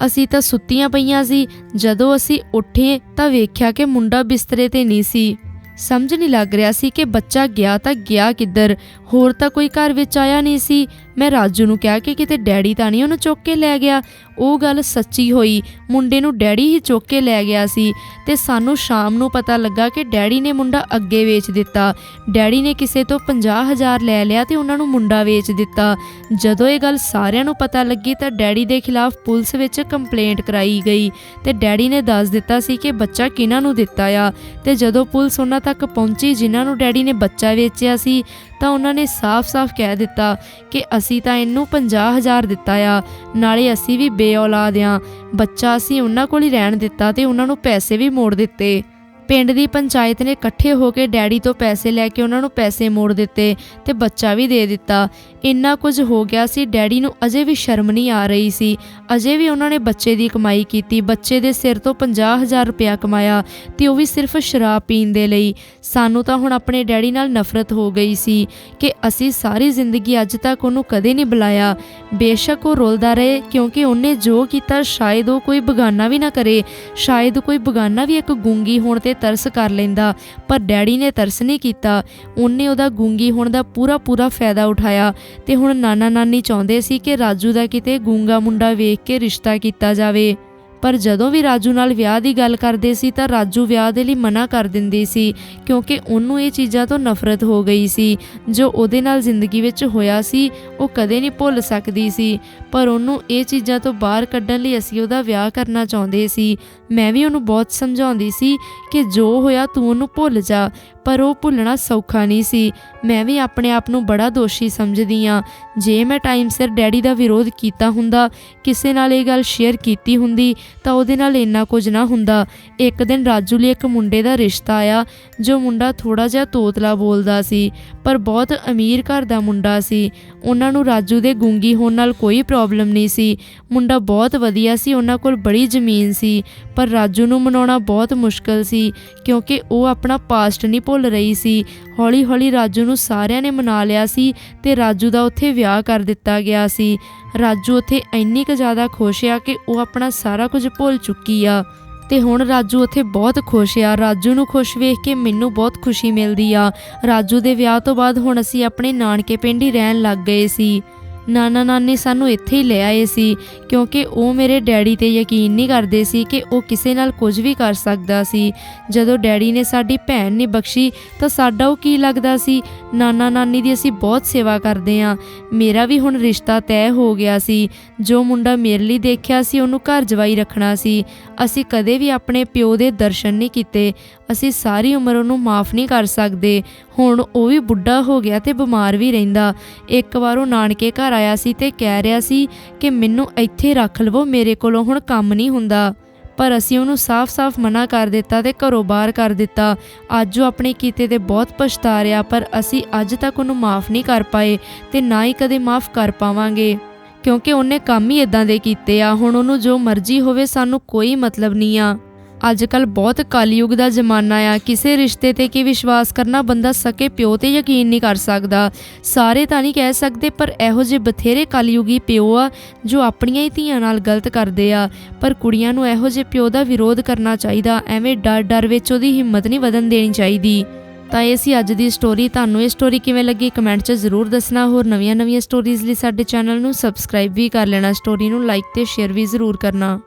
ਅਸੀਂ ਤਾਂ ਸੁੱਤੀਆਂ ਪਈਆਂ ਸੀ, ਜਦੋਂ ਅਸੀਂ ਉੱਠੇ ਤਾਂ ਵੇਖਿਆ ਕਿ ਮੁੰਡਾ ਬਿਸਤਰੇ ਤੇ ਨਹੀਂ ਸੀ। ਸਮਝ ਨਹੀਂ ਲੱਗ ਰਿਹਾ ਸੀ ਕਿ ਬੱਚਾ ਗਿਆ ਤਾਂ ਗਿਆ ਕਿੱਧਰ, ਹੋਰ ਤਾਂ ਕੋਈ ਘਰ ਵਿੱਚ ਆਇਆ ਨਹੀਂ ਸੀ ਮੈਂ ਰਾਜੂ ਨੂੰ ਕਿਹਾ ਕਿ ਕਿਤੇ ਡੈਡੀ ਤਾਂ ਨਹੀਂ ਉਹਨੂੰ ਚੁੱਕ ਕੇ ਲੈ ਗਿਆ। ਉਹ ਗੱਲ ਸੱਚੀ ਹੋਈ। ਮੁੰਡੇ ਨੂੰ ਡੈਡੀ ਹੀ ਚੁੱਕ ਕੇ ਲੈ ਗਿਆ ਸੀ ਤੇ ਸਾਨੂੰ ਸ਼ਾਮ ਨੂੰ ਪਤਾ ਲੱਗਾ ਕਿ ਡੈਡੀ ਨੇ ਮੁੰਡਾ ਅੱਗੇ ਵੇਚ ਦਿੱਤਾ। ਡੈਡੀ ਨੇ ਕਿਸੇ ਤੋਂ 50000 ਲੈ ਲਿਆ ਤੇ ਉਹਨਾਂ ਨੂੰ ਮੁੰਡਾ ਵੇਚ ਦਿੱਤਾ। ਜਦੋਂ ਇਹ ਗੱਲ ਸਾਰਿਆਂ ਨੂੰ ਪਤਾ ਲੱਗੀ ਤਾਂ ਡੈਡੀ ਦੇ ਖਿਲਾਫ ਪੁਲਿਸ ਵਿੱਚ ਕੰਪਲੇਂਟ ਕਰਾਈ ਗਈ ਤੇ ਡੈਡੀ ਨੇ ਦੱਸ ਦਿੱਤਾ ਸੀ ਕਿ ਬੱਚਾ ਕਿਹਨਾਂ ਨੂੰ ਦਿੱਤਾ ਆ। ਤੇ ਜਦੋਂ ਪੁਲਿਸ ਉਹਨਾਂ ਤੱਕ ਪਹੁੰਚੀ ਜਿਨ੍ਹਾਂ ਨੂੰ ਡੈਡੀ ਨੇ ਬੱਚਾ ਵੇਚਿਆ ਸੀ ਤਾਂ ਉਹਨਾਂ ਨੇ ਸਾਫ਼-ਸਾਫ਼ ਕਹਿ ਦਿੱਤਾ ਕਿ ਅਸੀਂ ਤਾਂ ਇਹਨੂੰ 50000 ਦਿੱਤਾ ਆ, ਨਾਲੇ ਅਸੀਂ ਵੀ ਬੇਔਲਾਦ ਆ। ਬੱਚਾ ਅਸੀਂ ਉਹਨਾਂ ਕੋਲ ਹੀ ਰਹਿਣ ਦਿੱਤਾ ਤੇ ਉਹਨਾਂ ਨੂੰ ਪੈਸੇ ਵੀ ਮੋੜ ਦਿੱਤੇ। ਪਿੰਡ ਦੀ ਪੰਚਾਇਤ ਨੇ ਇਕੱਠੇ ਹੋ ਕੇ ਡੈਡੀ ਤੋਂ ਪੈਸੇ ਲੈ ਕੇ ਉਹਨਾਂ ਨੂੰ ਪੈਸੇ ਮੋੜ ਦਿੱਤੇ ਤੇ ਬੱਚਾ ਵੀ ਦੇ ਦਿੱਤਾ। ਇੰਨਾ ਕੁਝ ਹੋ ਗਿਆ ਸੀ, ਡੈਡੀ ਨੂੰ ਅਜੇ ਵੀ ਸ਼ਰਮ ਨਹੀਂ ਆ ਰਹੀ ਸੀ। ਅਜੇ ਵੀ ਉਹਨਾਂ ਨੇ ਬੱਚੇ ਦੀ ਕਮਾਈ ਕੀਤੀ। ਬੱਚੇ ਦੇ ਸਿਰ ਤੋਂ 50000 ਰੁਪਇਆ ਕਮਾਇਆ ਤੇ ਉਹ ਵੀ ਸਿਰਫ ਸ਼ਰਾਬ ਪੀਣ ਦੇ ਲਈ। ਸਾਨੂੰ ਤਾਂ ਹੁਣ ਆਪਣੇ ਡੈਡੀ ਨਾਲ ਨਫ਼ਰਤ ਹੋ ਗਈ ਸੀ ਕਿ ਅਸੀਂ ਸਾਰੀ ਜ਼ਿੰਦਗੀ ਅੱਜ ਤੱਕ ਉਹਨੂੰ ਕਦੇ ਨਹੀਂ ਬੁਲਾਇਆ। ਬੇਸ਼ੱਕ ਉਹ ਰੋਲਦਾ ਰਹੇ ਕਿਉਂਕਿ ਉਹਨੇ ਜੋ ਕੀਤਾ, ਸ਼ਾਇਦ ਉਹ ਕੋਈ ਬਗਾਨਾ ਵੀ ਨਾ ਕਰੇ। ਸ਼ਾਇਦ ਕੋਈ ਬਗਾਨਾ ਵੀ ਇੱਕ ਗੂੰਗੀ ਹੋਣ 'ਤੇ ਤੇ ਤਰਸ ਕਰ ਲੈਂਦਾ, ਪਰ ਡੈਡੀ ਨੇ ਤਰਸ ਨਹੀਂ ਕੀਤਾ। ਉਹਨੇ ਉਹਦਾ ਗੂੰਗੀ ਹੋਣ ਦਾ ਪੂਰਾ ਪੂਰਾ ਫਾਇਦਾ ਉਠਾਇਆ ਤੇ ਹੁਣ ਨਾਨਾ ਨਾਨੀ ਚਾਹੁੰਦੇ ਸੀ ਕਿ ਰਾਜੂ ਦਾ ਕਿਤੇ ਗੂੰਗਾ ਮੁੰਡਾ ਵੇਖ ਕੇ ਰਿਸ਼ਤਾ ਕੀਤਾ ਜਾਵੇ। ਪਰ ਜਦੋਂ ਵੀ ਰਾਜੂ ਨਾਲ ਵਿਆਹ ਦੀ ਗੱਲ ਕਰਦੇ ਸੀ ਤਾਂ ਰਾਜੂ ਵਿਆਹ ਦੇ ਲਈ ਮਨਾ ਕਰ ਦਿੰਦੀ ਸੀ, ਕਿਉਂਕਿ ਉਹਨੂੰ ਇਹ ਚੀਜ਼ਾਂ ਤੋਂ ਨਫ਼ਰਤ ਹੋ ਗਈ ਸੀ। ਜੋ ਉਹਦੇ ਨਾਲ ਜ਼ਿੰਦਗੀ ਵਿੱਚ ਹੋਇਆ ਸੀ, ਉਹ ਕਦੇ ਨਹੀਂ ਭੁੱਲ ਸਕਦੀ ਸੀ। ਪਰ ਉਹਨੂੰ ਇਹ ਚੀਜ਼ਾਂ ਤੋਂ ਬਾਹਰ ਕੱਢਣ ਲਈ ਅਸੀਂ ਉਹਦਾ ਵਿਆਹ ਕਰਨਾ ਚਾਹੁੰਦੇ ਸੀ। ਮੈਂ ਵੀ ਉਹਨੂੰ ਬਹੁਤ ਸਮਝਾਉਂਦੀ ਸੀ ਕਿ ਜੋ ਹੋਇਆ ਤੂੰ ਉਹਨੂੰ ਭੁੱਲ ਜਾ ਪਰ ਉਹ ਭੁੱਲਣਾ ਸੌਖਾ ਨਹੀਂ ਸੀ। ਮੈਂ ਵੀ ਆਪਣੇ ਆਪ ਨੂੰ ਬੜਾ ਦੋਸ਼ੀ ਸਮਝਦੀ ਆ ਜੇ ਮੈਂ ਟਾਈਮ ਸਿਰ ਡੈਡੀ ਦਾ ਵਿਰੋਧ ਕੀਤਾ ਹੁੰਦਾ, ਕਿਸੇ ਨਾਲ ਇਹ ਗੱਲ ਸ਼ੇਅਰ ਕੀਤੀ ਹੁੰਦੀ, ਤਾਂ ਉਹਦੇ ਨਾਲ ਇੰਨਾ ਕੁਝ ਨਾ ਹੁੰਦਾ। ਇੱਕ ਦਿਨ ਰਾਜੂ ਲਈ ਇੱਕ ਮੁੰਡੇ ਦਾ ਰਿਸ਼ਤਾ ਆਇਆ, ਜੋ ਮੁੰਡਾ ਥੋੜਾ ਜਿਹਾ ਤੋਤਲਾ ਬੋਲਦਾ ਸੀ, ਪਰ ਬਹੁਤ ਅਮੀਰ ਘਰ ਦਾ ਮੁੰਡਾ ਸੀ। ਉਹਨਾਂ ਨੂੰ ਰਾਜੂ ਦੇ ਗੂੰਗੀ ਹੋਣ ਨਾਲ ਕੋਈ ਪ੍ਰੋਬਲਮ ਨਹੀਂ ਸੀ। ਮੁੰਡਾ ਬਹੁਤ ਵਧੀਆ ਸੀ, ਉਹਨਾਂ ਕੋਲ ਬੜੀ ਜ਼ਮੀਨ ਸੀ, ਪਰ ਰਾਜੂ ਨੂੰ ਮਨਾਉਣਾ ਬਹੁਤ ਮੁਸ਼ਕਲ ਸੀ, ਕਿਉਂਕਿ ਉਹ ਆਪਣਾ ਪਾਸਟ ਨਹੀਂ ਭੁੱਲ ਰਹੀ ਸੀ। ਹੌਲੀ-ਹੌਲੀ ਰਾਜੂ ਨੂੰ ਸਾਰਿਆਂ ਨੇ ਮਨਾ ਲਿਆ ਸੀ ਤੇ ਰਾਜੂ ਦਾ ਉੱਥੇ ਵਿਆਹ ਕਰ ਦਿੱਤਾ ਗਿਆ ਸੀ। ਰਾਜੂ ਉੱਥੇ ਇੰਨੀ ਕੁ ਜ਼ਿਆਦਾ ਖੁਸ਼ ਆ ਕਿ ਉਹ ਆਪਣਾ ਸਾਰਾ ਕੁਝ ਭੁੱਲ ਚੁੱਕੀ ਆ। ਤੇ ਹੁਣ ਰਾਜੂ ਉੱਥੇ ਬਹੁਤ ਖੁਸ਼ ਆ। ਰਾਜੂ ਨੂੰ ਖੁਸ਼ ਵੇਖ ਕੇ ਮੈਨੂੰ ਬਹੁਤ ਖੁਸ਼ੀ ਮਿਲਦੀ ਆ। ਰਾਜੂ ਦੇ ਵਿਆਹ ਤੋਂ ਬਾਅਦ ਹੁਣ ਅਸੀਂ ਆਪਣੇ ਨਾਨਕੇ ਪਿੰਡ ਹੀ ਰਹਿਣ ਲੱਗ ਗਏ ਸੀ। ਨਾਨਾ ਨਾਨੀ ਸਾਨੂੰ ਇੱਥੇ ਹੀ ਲੈ ਆਏ ਸੀ, ਕਿਉਂਕਿ ਉਹ ਮੇਰੇ ਡੈਡੀ ਤੇ ਯਕੀਨ ਨਹੀਂ ਕਰਦੇ ਸੀ ਕਿ ਉਹ ਕਿਸੇ ਨਾਲ ਕੁਝ ਵੀ ਕਰ ਸਕਦਾ ਸੀ। ਜਦੋਂ ਡੈਡੀ ਨੇ ਸਾਡੀ ਭੈਣ ਨਹੀਂ ਬਖਸ਼ੀ, ਤਾਂ ਸਾਡਾ ਉਹ ਕੀ ਲੱਗਦਾ ਸੀ? ਨਾਨਾ ਨਾਨੀ ਦੀ ਅਸੀਂ ਬਹੁਤ ਸੇਵਾ ਕਰਦੇ ਆ ਮੇਰਾ ਵੀ ਹੁਣ ਰਿਸ਼ਤਾ ਤੈਅ ਹੋ ਗਿਆ ਸੀ। ਜੋ ਮੁੰਡਾ ਮੇਰੇ ਲਈ ਦੇਖਿਆ ਸੀ, ਉਹਨੂੰ ਘਰ ਜਵਾਈ ਰੱਖਣਾ ਸੀ। ਅਸੀਂ ਕਦੇ ਵੀ ਆਪਣੇ ਪਿਓ ਦੇ ਦਰਸ਼ਨ ਨਹੀਂ ਕੀਤੇ। ਅਸੀਂ ਸਾਰੀ ਉਮਰ ਉਹਨੂੰ ਮਾਫ ਨਹੀਂ ਕਰ ਸਕਦੇ। ਹੁਣ ਉਹ ਵੀ ਬੁੱਢਾ ਹੋ ਗਿਆ ਤੇ ਬਿਮਾਰ ਵੀ ਰਹਿੰਦਾ। ਇੱਕ ਵਾਰ ਉਹ ਨਾਨਕੇ ਘਰ ਆਇਆ ਸੀ ਤੇ ਕਹਿ ਰਿਹਾ ਸੀ ਕਿ ਮੈਨੂੰ ਇੱਥੇ ਰੱਖ ਲਵੋ, ਮੇਰੇ ਕੋਲੋਂ ਹੁਣ ਕੰਮ ਨਹੀਂ ਹੁੰਦਾ। ਪਰ ਅਸੀਂ ਉਹਨੂੰ ਸਾਫ਼-ਸਾਫ਼ ਮਨਾ ਕਰ ਦਿੱਤਾ ਤੇ ਘਰੋਂ ਬਾਹਰ ਕਰ ਦਿੱਤਾ। ਅੱਜ ਉਹ ਆਪਣੇ ਕੀਤੇ ਤੇ ਬਹੁਤ ਪਛਤਾ ਰਿਹਾ, ਪਰ ਅਸੀਂ ਅੱਜ ਤੱਕ ਉਹਨੂੰ ਮਾਫ ਨਹੀਂ ਕਰ ਪਾਏ ਤੇ ਨਾ ਹੀ ਕਦੇ ਮਾਫ ਕਰ ਪਾਵਾਂਗੇ। ਕਿਉਂਕਿ ਉਹਨੇ ਕੰਮ ਹੀ ਇਦਾਂ ਦੇ ਕੀਤੇ ਆ। ਹੁਣ ਉਹਨੂੰ ਜੋ ਮਰਜ਼ੀ ਹੋਵੇ, ਸਾਨੂੰ ਕੋਈ ਮਤਲਬ ਨਹੀਂ ਆ। ਅੱਜ ਕੱਲ ਬਹੁਤ ਕਲਯੁਗ ਦਾ ਜ਼ਮਾਨਾ ਆ। ਕਿਸੇ ਰਿਸ਼ਤੇ ਤੇ ਕੀ ਵਿਸ਼ਵਾਸ ਕਰਨਾ ਬੰਦਾ ਸਕੇ ਪਿਓ ਤੇ ਯਕੀਨ ਨਹੀਂ ਕਰ ਸਕਦਾ। ਸਾਰੇ ਤਾਂ ਨਹੀਂ ਕਹਿ ਸਕਦੇ, ਪਰ ਇਹੋ ਜਿਹੇ ਬਥੇਰੇ ਕਲਯੁਗੀ ਪਿਓ ਆ, ਜੋ ਆਪਣੀਆਂ ਹੀ ਧੀਆਂ ਨਾਲ ਗਲਤ ਕਰਦੇ ਆ। ਪਰ ਕੁੜੀਆਂ ਨੂੰ ਇਹੋ ਜਿਹੇ ਪਿਓ ਦਾ ਵਿਰੋਧ ਕਰਨਾ ਚਾਹੀਦਾ। ਐਵੇਂ ਡਰ ਡਰ ਵਿੱਚ ਉਹਦੀ ਹਿੰਮਤ ਨਹੀਂ ਵਧਣ ਦੇਣੀ ਚਾਹੀਦੀ। ਤਾਂ ਇਹ ਸੀ ਅੱਜ ਦੀ ਸਟੋਰੀ ਤੁਹਾਨੂੰ ਇਹ ਸਟੋਰੀ ਕਿਵੇਂ ਲੱਗੀ ਕਮੈਂਟ 'ਚ ਜ਼ਰੂਰ ਦੱਸਣਾ। ਹੋਰ ਨਵੀਆਂ-ਨਵੀਆਂ ਸਟੋਰੀਜ਼ ਲਈ ਸਾਡੇ ਚੈਨਲ ਨੂੰ ਸਬਸਕ੍ਰਾਈਬ ਵੀ ਕਰ ਲੈਣਾ। ਸਟੋਰੀ ਨੂੰ ਲਾਈਕ ਤੇ ਸ਼ੇਅਰ ਵੀ ਜ਼ਰੂਰ ਕਰਨਾ।